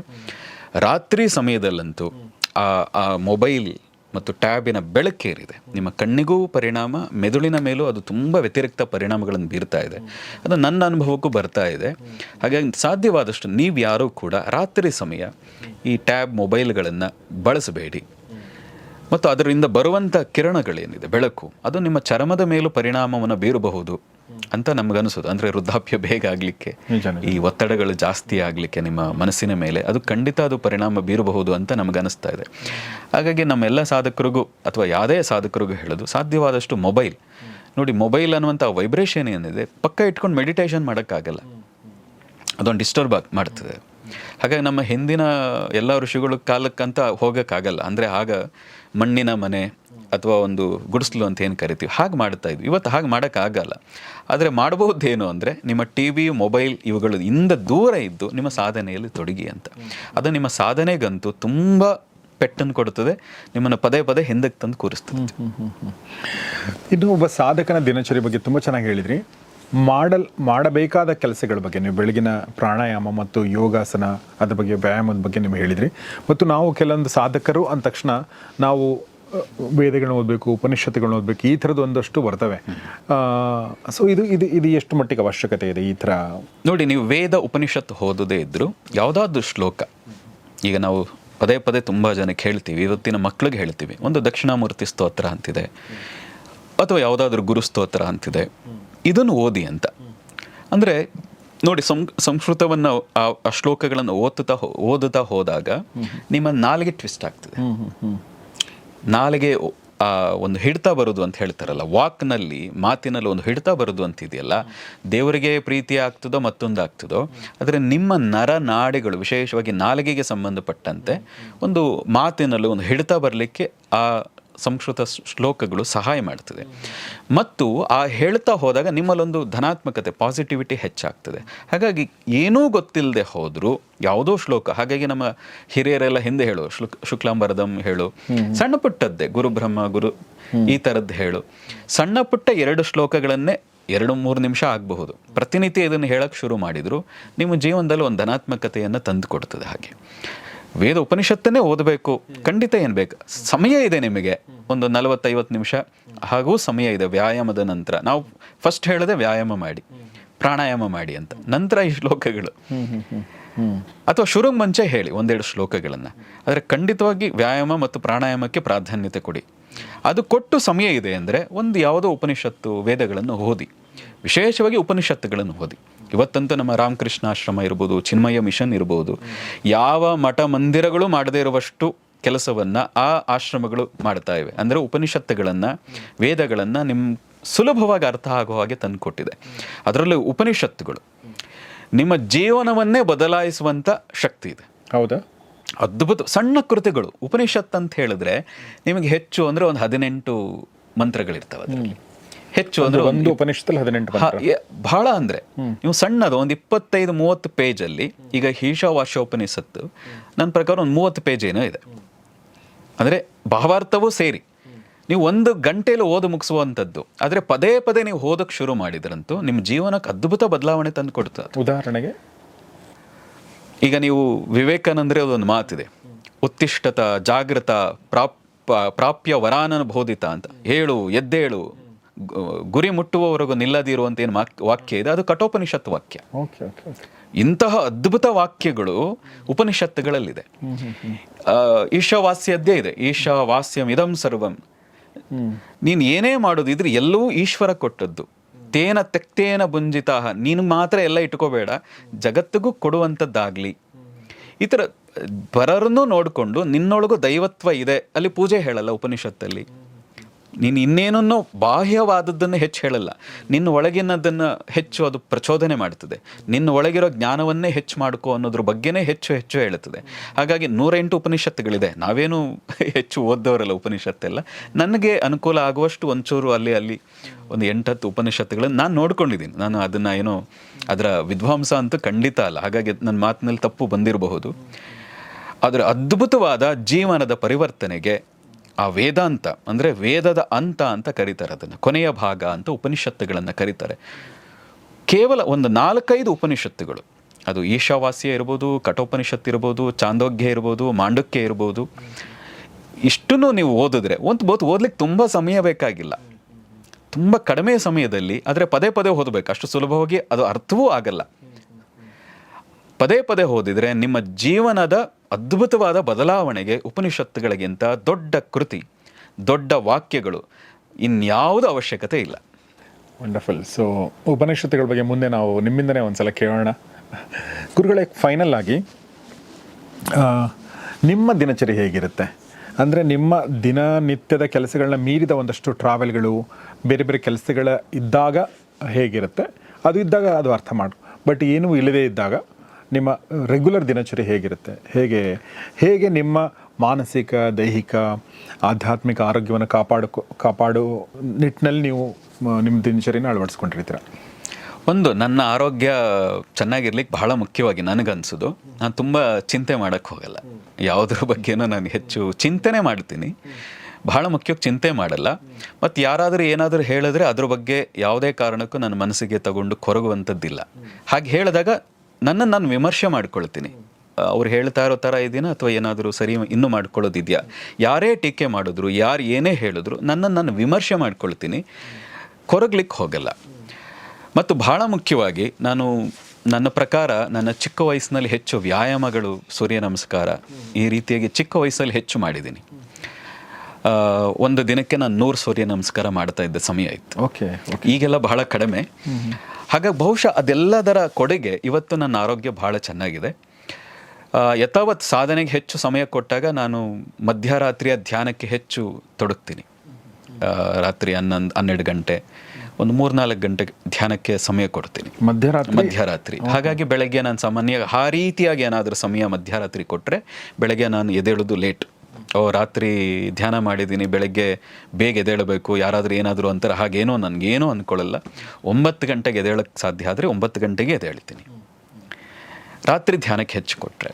ರಾತ್ರಿ ಸಮಯದಲ್ಲಂತೂ ಆ ಆ ಮೊಬೈಲ್ ಮತ್ತು ಟ್ಯಾಬಿನ ಬೆಳಕೇರಿದೆ ನಿಮ್ಮ ಕಣ್ಣಿಗೂ ಪರಿಣಾಮ, ಮೆದುಳಿನ ಮೇಲೂ ಅದು ತುಂಬ ವ್ಯತಿರಿಕ್ತ ಪರಿಣಾಮಗಳನ್ನು ಬೀರ್ತಾ ಇದೆ. ಅದು ನನ್ನ ಅನುಭವಕ್ಕೂ ಬರ್ತಾ ಇದೆ. ಹಾಗಾಗಿ ಸಾಧ್ಯವಾದಷ್ಟು ನೀವು ಯಾರೂ ಕೂಡ ರಾತ್ರಿ ಸಮಯ ಈ ಟ್ಯಾಬ್ ಮೊಬೈಲ್ಗಳನ್ನು ಬಳಸಬೇಡಿ. ಮತ್ತು ಅದರಿಂದ ಬರುವಂಥ ಕಿರಣಗಳೇನಿದೆ, ಬೆಳಕು, ಅದು ನಿಮ್ಮ ಚರ್ಮದ ಮೇಲೂ ಪರಿಣಾಮವನ್ನು ಬೀರಬಹುದು. ಅಂತ ನಮಗನಿಸೋದು ಅಂದರೆ ವೃದ್ಧಾಪ್ಯ ಬೇಗ ಆಗಲಿಕ್ಕೆ. ಈ ಒತ್ತಡಗಳು ಜಾಸ್ತಿ ಆಗಲಿಕ್ಕೆ ನಿಮ್ಮ ಮನಸ್ಸಿನ ಮೇಲೆ ಅದು ಖಂಡಿತ ಅದು ಪರಿಣಾಮ ಬೀರಬಹುದು ಅಂತ ನಮಗನಿಸ್ತಾ ಇದೆ. ಹಾಗಾಗಿ ನಮ್ಮೆಲ್ಲ ಸಾಧಕರಿಗೂ ಅಥವಾ ಯಾವುದೇ ಸಾಧಕರಿಗೂ ಹೇಳೋದು ಸಾಧ್ಯವಾದಷ್ಟು ಮೊಬೈಲ್. ನೋಡಿ ಮೊಬೈಲ್ ಅನ್ನುವಂಥ ವೈಬ್ರೇಷನ್ ಏನಿದೆ ಪಕ್ಕ ಇಟ್ಕೊಂಡು ಮೆಡಿಟೇಷನ್ ಮಾಡೋಕ್ಕಾಗಲ್ಲ. ಅದೊಂದು ಡಿಸ್ಟರ್ಬ್ ಆಗಿ ಮಾಡ್ತದೆ. ಹಾಗಾಗಿ ನಮ್ಮ ಹಿಂದಿನ ಎಲ್ಲ ಋಷಿಗಳು ಕಾಲಕ್ಕಂತ ಹೋಗೋಕ್ಕಾಗಲ್ಲ. ಅಂದರೆ ಆಗ ಮಣ್ಣಿನ ಮನೆ ಅಥವಾ ಒಂದು ಗುಡಿಸ್ಲು ಅಂತ ಏನು ಕರಿತೀವಿ, ಹಾಗೆ ಮಾಡ್ತಾ ಇದ್ವಿ. ಇವತ್ತು ಹಾಗೆ ಮಾಡೋಕ್ಕಾಗಲ್ಲ. ಆದರೆ ಮಾಡಬಹುದೇನು ಅಂದರೆ, ನಿಮ್ಮ ಟಿ ವಿ ಮೊಬೈಲ್ ಇವುಗಳು ಇಂದ ದೂರ ಇದ್ದು ನಿಮ್ಮ ಸಾಧನೆಯಲ್ಲಿ ತೊಡಗಿ ಅಂತ. ಅದು ನಿಮ್ಮ ಸಾಧನೆಗಂತೂ ತುಂಬ ಪೆಟ್ಟನ್ನು ಕೊಡುತ್ತದೆ, ನಿಮ್ಮನ್ನು ಪದೇ ಪದೇ ಹಿಂದಕ್ಕೆ ತಂದು ಕೂರಿಸ್ತದೆ. ಇನ್ನು ಒಬ್ಬ ಸಾಧಕನ ದಿನಚರಿ ಬಗ್ಗೆ ತುಂಬ ಚೆನ್ನಾಗಿ ಹೇಳಿದ್ರಿ. ಮಾಡಲ್, ಮಾಡಬೇಕಾದ ಕೆಲಸಗಳ ಬಗ್ಗೆ ನೀವು ಬೆಳಗಿನ ಪ್ರಾಣಾಯಾಮ ಮತ್ತು ಯೋಗಾಸನ ಅದ್ರ ಬಗ್ಗೆ ವ್ಯಾಯಾಮದ ಬಗ್ಗೆ ನೀವು ಹೇಳಿದ್ರಿ. ಮತ್ತು ನಾವು ಕೆಲವೊಂದು ಸಾಧಕರು ಅಂದ ತಕ್ಷಣ ನಾವು ವೇದಗಳನ್ನ ಓದಬೇಕು ಉಪನಿಷತ್ತುಗಳನ್ನ ಓದಬೇಕು ಈ ಥರದ್ದು ಒಂದಷ್ಟು ಬರ್ತವೆ. ಸೊ ಇದು ಇದು ಇದು ಎಷ್ಟು ಮಟ್ಟಿಗೆ ಅವಶ್ಯಕತೆ ಇದೆ ಈ ಥರ? ನೋಡಿ ನೀವು ವೇದ ಉಪನಿಷತ್ತು ಓದದೇ ಇದ್ದರೂ ಯಾವುದಾದ್ರು ಶ್ಲೋಕ ಈಗ ನಾವು ಪದೇ ಪದೇ ತುಂಬ ಜನಕ್ಕೆ ಹೇಳ್ತೀವಿ ಇವತ್ತಿನ ಮಕ್ಳಿಗೆ ಹೇಳ್ತೀವಿ ಒಂದು ದಕ್ಷಿಣಾಮೂರ್ತಿ ಸ್ತೋತ್ರ ಅಂತಿದೆ ಅಥವಾ ಯಾವುದಾದ್ರೂ ಗುರು ಸ್ತೋತ್ರ ಅಂತಿದೆ ಇದನ್ನು ಓದಿ ಅಂತ. ಅಂದರೆ ನೋಡಿ ಸಂ ಸಂಸ್ಕೃತವನ್ನು ಆ ಶ್ಲೋಕಗಳನ್ನು ಓದುತ್ತಾ ಓದುತ್ತಾ ಹೋದಾಗ ನಿಮ್ಮ ನಾಲಿಗೆ ಟ್ವಿಸ್ಟ್ ಆಗ್ತದೆ. ನಾಲಿಗೆ ಒಂದು ಹಿಡಿತ ಬರೋದು ಅಂತ ಹೇಳ್ತಾರಲ್ಲ, ವಾಕ್ನಲ್ಲಿ, ಮಾತಿನಲ್ಲಿ ಒಂದು ಹಿಡಿತ ಬರೋದು ಅಂತಿದೆಯಲ್ಲ, ದೇವರಿಗೆ ಪ್ರೀತಿ ಆಗ್ತದೋ ಮತ್ತೊಂದು ಆಗ್ತದೋ ಆದರೆ ನಿಮ್ಮ ನರ ನಾಡಿಗಳು, ವಿಶೇಷವಾಗಿ ನಾಲಿಗೆಗೆ ಸಂಬಂಧಪಟ್ಟಂತೆ, ಒಂದು ಮಾತಿನಲ್ಲಿ ಒಂದು ಹಿಡಿತ ಬರಲಿಕ್ಕೆ ಆ ಸಂಸ್ಕೃತ ಶ್ಲೋಕಗಳು ಸಹಾಯ ಮಾಡ್ತದೆ. ಮತ್ತು ಆ ಹೇಳ್ತಾ ಹೋದಾಗ ನಿಮ್ಮಲ್ಲೊಂದು ಧನಾತ್ಮಕತೆ ಪಾಸಿಟಿವಿಟಿ ಹೆಚ್ಚಾಗ್ತದೆ. ಹಾಗಾಗಿ ಏನೂ ಗೊತ್ತಿಲ್ಲದೆ ಹೋದರೂ ಯಾವುದೋ ಶ್ಲೋಕ ಹಾಗಾಗಿ ನಮ್ಮ ಹಿರಿಯರೆಲ್ಲ ಹಿಂದೆ ಹೇಳು ಶುಕ್ ಶುಕ್ಲಾಂಬರದಂ ಹೇಳು ಸಣ್ಣ ಪುಟ್ಟದ್ದೇ ಗುರು ಬ್ರಹ್ಮ ಗುರು ಈ ಥರದ್ದು ಹೇಳು. ಸಣ್ಣ ಪುಟ್ಟ ಎರಡು ಶ್ಲೋಕಗಳನ್ನೇ ಎರಡು ಮೂರು ನಿಮಿಷ ಆಗಬಹುದು. ಪ್ರತಿನಿತ್ಯ ಇದನ್ನು ಹೇಳಕ್ಕೆ ಶುರು ಮಾಡಿದ್ರು ನಿಮ್ಮ ಜೀವನದಲ್ಲಿ ಒಂದು ಧನಾತ್ಮಕತೆಯನ್ನು ತಂದುಕೊಡ್ತದೆ ಹಾಗೆ. ವೇದ ಉಪನಿಷತ್ತನ್ನೇ ಓದಬೇಕು. ಖಂಡಿತ ಏನು ಬೇಕು? ಸಮಯ ಇದೆ ನಿಮಗೆ. ಒಂದು ನಲವತ್ತೈವತ್ತು ನಿಮಿಷ. ಹಾಗೂ ಸಮಯ ಇದೆ. ವ್ಯಾಯಾಮದ ನಂತರ. ನಾವು ಫಸ್ಟ್ ಹೇಳದೆ ವ್ಯಾಯಾಮ ಮಾಡಿ. ಪ್ರಾಣಾಯಾಮ ಮಾಡಿ ಅಂತ. ನಂತರ ಈ ಶ್ಲೋಕಗಳು. ಅಥವಾ ಶುರು ಮುಂಚೆ ಹೇಳಿ. ಒಂದೆರಡು ಶ್ಲೋಕಗಳನ್ನು. ಆದರೆ ಖಂಡಿತವಾಗಿ ವ್ಯಾಯಾಮ ಮತ್ತು ಪ್ರಾಣಾಯಾಮಕ್ಕೆ ಪ್ರಾಧಾನ್ಯತೆ ಕೊಡಿ. ಅದು ಕೊಟ್ಟು ಸಮಯ ಇದೆ ಅಂದರೆ ಒಂದು ಯಾವುದೋ ಉಪನಿಷತ್ತು, ವೇದಗಳನ್ನು ಓದಿ. ವಿಶೇಷವಾಗಿ ಉಪನಿಷತ್ತುಗಳನ್ನು ಓದಿ. ಇವತ್ತಂತೂ ನಮ್ಮ ರಾಮಕೃಷ್ಣ ಆಶ್ರಮ ಇರ್ಬೋದು ಚಿನ್ಮಯ ಮಿಷನ್ ಇರ್ಬೋದು ಯಾವ ಮಠ ಮಂದಿರಗಳು ಮಾಡದೇ ಇರುವಷ್ಟು ಕೆಲಸವನ್ನು ಆ ಆಶ್ರಮಗಳು ಮಾಡ್ತಾ ಇವೆ. ಅಂದರೆ ಉಪನಿಷತ್ತುಗಳನ್ನು ವೇದಗಳನ್ನು ನಿಮ್ಮ ಸುಲಭವಾಗಿ ಅರ್ಥ ಆಗೋ ಹಾಗೆ ತಂದುಕೊಟ್ಟಿದೆ. ಅದರಲ್ಲೂ ಉಪನಿಷತ್ತುಗಳು. ನಿಮ್ಮ ಜೀವನವನ್ನೇ ಬದಲಾಯಿಸುವಂಥ ಶಕ್ತಿ ಇದೆ. ಹೌದಾ? ಅದ್ಭುತ ಸಣ್ಣ ಕೃತಿಗಳು. ಉಪನಿಷತ್ ಅಂತ ಹೇಳಿದ್ರೆ ನಿಮಗೆ ಹೆಚ್ಚು ಅಂದ್ರೆ ಒಂದು ಹದಿನೆಂಟು ಮಂತ್ರಗಳಿರ್ತವೆ ಅದರಲ್ಲಿ. ಹೆಚ್ಚು ಅಂದ್ರೆ ಒಂದು ಉಪನಿಷತ್ತಲ್ಲಿ ಹದಿನೆಂಟು ಬಹಳ ಅಂದ್ರೆ ನೀವು ಸಣ್ಣದು ಒಂದು ಇಪ್ಪತ್ತೈದು ಮೂವತ್ತು ಪೇಜ್ ಅಲ್ಲಿ ಈಗ ಈಶಾವಾಸ್ಯೋಪನಿಷತ್ತು ನನ್ನ ಪ್ರಕಾರ ಒಂದು ಮೂವತ್ತು ಪೇಜ್ ಏನೋ ಇದೆ. ಅಂದ್ರೆ ಭಾವಾರ್ಥವೂ ಸೇರಿ. ನೀವು ಒಂದು ಗಂಟೆಯಲ್ಲಿ ಓದು ಮುಗಿಸುವಂಥದ್ದು ಆದರೆ ಪದೇ ಪದೇ ನೀವು ಓದಕ್ಕೆ ಶುರು ಮಾಡಿದ್ರಂತೂ ನಿಮ್ಮ ಜೀವನಕ್ಕೆ ಅದ್ಭುತ ಬದಲಾವಣೆ ತಂದು ಕೊಡ್ತದೆ ಉದಾಹರಣೆಗೆ? ಈಗ ನೀವು ವಿವೇಕಾನಂದ್ರೆ ಅದೊಂದು ಮಾತಿದೆ. ಉತ್ತಿಷ್ಟತ ಜಾಗೃತ ಪ್ರಾಪ್ ಪ್ರಾಪ್ಯ ವರಾನನ ಬೋಧಿತ ಅಂತ. ಹೇಳು ಎದ್ದೇಳು ಗುರಿ ಮುಟ್ಟುವವರೆಗೂ ನಿಲ್ಲದಿರುವಂತ ಏನು ವಾಕ್- ವಾಕ್ಯ ಇದೆ? ಅದು ಕಠೋಪನಿಷತ್ ವಾಕ್ಯ. ಇಂತಹ ಅದ್ಭುತ ವಾಕ್ಯಗಳು ಉಪನಿಷತ್ತುಗಳಲ್ಲಿದೆ. ಈಶಾವಾಸ್ಯದ್ದೇ ಇದೆ. ಈಶಾವಾಸ್ಯಂ ಇದಂ ಸರ್ವಂ. ನೀನು ಏನೇ ಮಾಡೋದಿದ್ರೆ ಎಲ್ಲವೂ ಈಶ್ವರ ಕೊಟ್ಟದ್ದು. ತೇನ ತೆಕ್ತೇನ ಬುಂಜಿತಾಹ ನೀನು ಮಾತ್ರ ಎಲ್ಲ ಇಟ್ಕೋಬೇಡ. ಜಗತ್ತಿಗೂ ಕೊಡುವಂಥದ್ದಾಗ್ಲಿ. ಈ ಥರ ಪರರನ್ನು ನೋಡಿಕೊಂಡು ನಿನ್ನೊಳಗೂ ದೈವತ್ವ ಇದೆ. ಅಲ್ಲಿ ಪೂಜೆ ಹೇಳಲ್ಲ ಉಪನಿಷತ್ತಲ್ಲಿ. ನೀನು ಇನ್ನೇನನ್ನು ಬಾಹ್ಯವಾದದ್ದನ್ನು ಹೆಚ್ಚು ಹೇಳಲ್ಲ. ನಿನ್ನ ಒಳಗಿನದನ್ನು ಹೆಚ್ಚು ಅದು ಪ್ರಚೋದನೆ ಮಾಡ್ತದೆ. ನಿನ್ನ ಒಳಗಿರೋ ಜ್ಞಾನವನ್ನೇ ಹೆಚ್ಚು ಮಾಡ್ಕೋ ಅನ್ನೋದ್ರ ಬಗ್ಗೆನೇ ಹೆಚ್ಚು ಹೆಚ್ಚು ಹೇಳುತ್ತದೆ. ಹಾಗಾಗಿ ನೂರೆಂಟು ಉಪನಿಷತ್ತುಗಳಿದೆ. ನಾವೇನು ಹೆಚ್ಚು ಓದ್ದವರಲ್ಲ ಉಪನಿಷತ್ತೆಲ್ಲ. ನನಗೆ ಅನುಕೂಲ ಆಗುವಷ್ಟು ಒಂಚೂರು ಅಲ್ಲಿ ಅಲ್ಲಿ ಒಂದು ಎಂಟತ್ತು ಉಪನಿಷತ್ತುಗಳನ್ನು ನಾನು ನೋಡ್ಕೊಂಡಿದ್ದೀನಿ. ನಾನು ಅದನ್ನು ಏನೋ ಅದರ ವಿದ್ವಾಂಸ ಅಂತೂ ಖಂಡಿತ ಅಲ್ಲ. ಹಾಗಾಗಿ ನನ್ನ ಮಾತಿನಲ್ಲಿ ತಪ್ಪು ಬಂದಿರಬಹುದು. ಅದರ ಅದ್ಭುತವಾದ ಜೀವನದ ಪರಿವರ್ತನೆಗೆ ಆ ವೇದಾಂತ, ಅಂದರೆ ವೇದದ ಅಂತ ಅಂತ ಕರೀತಾರೆ ಅದನ್ನು. ಕೊನೆಯ ಭಾಗ ಅಂತ ಉಪನಿಷತ್ತುಗಳನ್ನು ಕರೀತಾರೆ. ಕೇವಲ ಒಂದು ನಾಲ್ಕೈದು ಉಪನಿಷತ್ತುಗಳು. ಅದು ಈಶಾವಾಸ್ಯ ಇರ್ಬೋದು, ಕಠೋಪನಿಷತ್ತು ಇರ್ಬೋದು, ಚಾಂದೋಗ್ಯ ಇರ್ಬೋದು, ಮಾಂಡುಕ್ಯ ಇರ್ಬೋದು. ಇಷ್ಟನ್ನು ನೀವು ಓದಿದ್ರೆ, ಒಂದು ಬೋತ್ ಓದ್ಲಿಕ್ಕೆ ತುಂಬ ಸಮಯ ಬೇಕಾಗಿಲ್ಲ. ತುಂಬ ಕಡಿಮೆ ಸಮಯದಲ್ಲಿ, ಆದರೆ ಪದೇ ಪದೇ ಓದಬೇಕು. ಅಷ್ಟು ಸುಲಭವಾಗಿ ಅದು ಅರ್ಥವೂ ಆಗಲ್ಲ. ಪದೇ ಪದೇ ಓದಿದರೆ ನಿಮ್ಮ ಜೀವನದ ಅದ್ಭುತವಾದ ಬದಲಾವಣೆಗೆ ಉಪನಿಷತ್ತುಗಳಿಗಿಂತ ದೊಡ್ಡ ಕೃತಿ, ದೊಡ್ಡ ವಾಕ್ಯಗಳು ಇನ್ಯಾವುದು ಅವಶ್ಯಕತೆ ಇಲ್ಲ. ವಂಡರ್ಫುಲ್ ಸೊ ಉಪನಿಷತ್ತುಗಳ ಬಗ್ಗೆ ಮುಂದೆ ನಾವು ನಿಮ್ಮಿಂದನೇ ಒಂದ್ಸಲ ಕೇಳೋಣ. ಗುರುಗಳೇ ಫೈನಲ್ ಆಗಿ ನಿಮ್ಮ ದಿನಚರಿ ಹೇಗಿರುತ್ತೆ? ಅಂದರೆ ನಿಮ್ಮ ದಿನನಿತ್ಯದ ಕೆಲಸಗಳನ್ನ ಮೀರಿದ ಒಂದಷ್ಟು ಟ್ರಾವೆಲ್ಗಳು ಬೇರೆ ಬೇರೆ ಕೆಲಸಗಳ ಇದ್ದಾಗ ಹೇಗಿರುತ್ತೆ? ಅದು ಇದ್ದಾಗ ಅದು ಅರ್ಥ ಮಾಡು. ಬಟ್ ಏನೂ ಇಲ್ಲದೇ ಇದ್ದಾಗ ನಿಮ್ಮ ರೆಗ್ಯುಲರ್ ದಿನಚರಿ ಹೇಗಿರುತ್ತೆ? ಹೇಗೆ ಹೇಗೆ ನಿಮ್ಮ ಮಾನಸಿಕ, ದೈಹಿಕ, ಆಧ್ಯಾತ್ಮಿಕ ಆರೋಗ್ಯವನ್ನು ಕಾಪಾಡು ಕಾಪಾಡೋ ನಿಟ್ಟಿನಲ್ಲಿ ನೀವು ನಿಮ್ಮ ದಿನಚರಿನ ಅಳವಡಿಸ್ಕೊಂಡಿರ್ತೀರ? ಒಂದು, ನನ್ನ ಆರೋಗ್ಯ ಚೆನ್ನಾಗಿರ್ಲಿಕ್ಕೆ ಬಹಳ ಮುಖ್ಯವಾಗಿ ನನಗನ್ಸೋದು. ನಾನು ತುಂಬ ಚಿಂತೆ ಮಾಡೋಕ್ಕೆ ಹೋಗಲ್ಲ. ಯಾವುದ್ರ ಬಗ್ಗೆನೂ ನಾನು ಹೆಚ್ಚು ಚಿಂತನೆ ಮಾಡ್ತೀನಿ. ಬಹಳ ಮುಖ್ಯವಾಗಿ ಚಿಂತೆ ಮಾಡಲ್ಲ. ಮತ್ತು ಯಾರಾದರೂ ಏನಾದರೂ ಹೇಳಿದ್ರೆ ಅದ್ರ ಬಗ್ಗೆ ಯಾವುದೇ ಕಾರಣಕ್ಕೂ ನನ್ನ ಮನಸ್ಸಿಗೆ ತಗೊಂಡು ಕೊರಗುವಂಥದ್ದಿಲ್ಲ. ಹಾಗೆ ಹೇಳಿದಾಗ ನನ್ನನ್ನು ನಾನು ವಿಮರ್ಶೆ ಮಾಡ್ಕೊಳ್ತೀನಿ. ಅವ್ರು ಹೇಳ್ತಾ ಇರೋ ಥರ ಇದೆಯಾ ಅಥವಾ ಏನಾದರೂ ಸರಿ ಇನ್ನೂ ಮಾಡ್ಕೊಳ್ಳೋದಿದೆಯಾ? ಯಾರೇ ಟೀಕೆ ಮಾಡಿದ್ರು ಯಾರು ಏನೇ ಹೇಳಿದ್ರು ನನ್ನನ್ನು ನಾನು ವಿಮರ್ಶೆ ಮಾಡ್ಕೊಳ್ತೀನಿ. ಕೊರಗ್ಲಿಕ್ಕೆ ಹೋಗಲ್ಲ. ಮತ್ತು ಬಹಳ ಮುಖ್ಯವಾಗಿ ನಾನು ನನ್ನ ಪ್ರಕಾರ ನನ್ನ ಚಿಕ್ಕ ವಯಸ್ಸಿನಲ್ಲಿ ಹೆಚ್ಚು ವ್ಯಾಯಾಮಗಳು ಸೂರ್ಯ ನಮಸ್ಕಾರ ಈ ರೀತಿಯಾಗಿ ಚಿಕ್ಕ ವಯಸ್ಸಲ್ಲಿ ಹೆಚ್ಚು ಮಾಡಿದ್ದೀನಿ. ಒಂದು ದಿನಕ್ಕೆ ನಾನು ನೂರು ಸೂರ್ಯ ನಮಸ್ಕಾರ ಮಾಡ್ತಾ ಇದ್ದ ಸಮಯ ಇತ್ತು. ಓಕೆ ಈಗೆಲ್ಲ ಬಹಳ ಕಡಿಮೆ. ಹಾಗಾಗಿ ಬಹುಶಃ ಅದೆಲ್ಲದರ ಕೊಡುಗೆ ಇವತ್ತು ನನ್ನ ಆರೋಗ್ಯ ಬಹಳ ಚೆನ್ನಾಗಿದೆ. ಯಥಾವತ್ ಸಾಧನೆಗೆ ಹೆಚ್ಚು ಸಮಯ ಕೊಟ್ಟಾಗ ನಾನು ಮಧ್ಯರಾತ್ರಿಯ ಧ್ಯಾನಕ್ಕೆ ಹೆಚ್ಚು ತೊಡಗ್ತೀನಿ. ರಾತ್ರಿ ಹನ್ನೊಂದು ಹನ್ನೆರಡು ಗಂಟೆ ಒಂದು ಮೂರ್ನಾಲ್ಕು ಗಂಟೆ ಧ್ಯಾನಕ್ಕೆ ಸಮಯ ಕೊಡ್ತೀನಿ. ಮಧ್ಯರಾತ್ರಿ? ಮಧ್ಯರಾತ್ರಿ. ಹಾಗಾಗಿ ಬೆಳಗ್ಗೆ ನಾನು ಸಾಮಾನ್ಯ ಆ ರೀತಿಯಾಗಿ ಏನಾದರೂ ಸಮಯ ಮಧ್ಯರಾತ್ರಿ ಕೊಟ್ಟರೆ ಬೆಳಗ್ಗೆ ನಾನು ಎದ್ದೇಳೋದು ಲೇಟ್ ಓ, ರಾತ್ರಿ ಧ್ಯಾನ ಮಾಡಿದ್ದೀನಿ, ಬೆಳಗ್ಗೆ ಬೇಗ ಎದ್ದೇಳಬೇಕು, ಯಾರಾದರೂ ಏನಾದರೂ ಅಂತಾರೆ, ಹಾಗೇನೋ ನನಗೇನೋ ಅಂದ್ಕೊಳ್ಳಲ್ಲ ಒಂಬತ್ತು ಗಂಟೆಗೆ ಎದ್ದೇಳಕ್ಕೆ ಸಾಧ್ಯ ಆದರೆ ಒಂಬತ್ತು ಗಂಟೆಗೆ ಎದ್ದೇಳ್ತೀನಿ. ರಾತ್ರಿ ಧ್ಯಾನಕ್ಕೆ ಹೆಚ್ಚು ಕೊಟ್ಟರೆ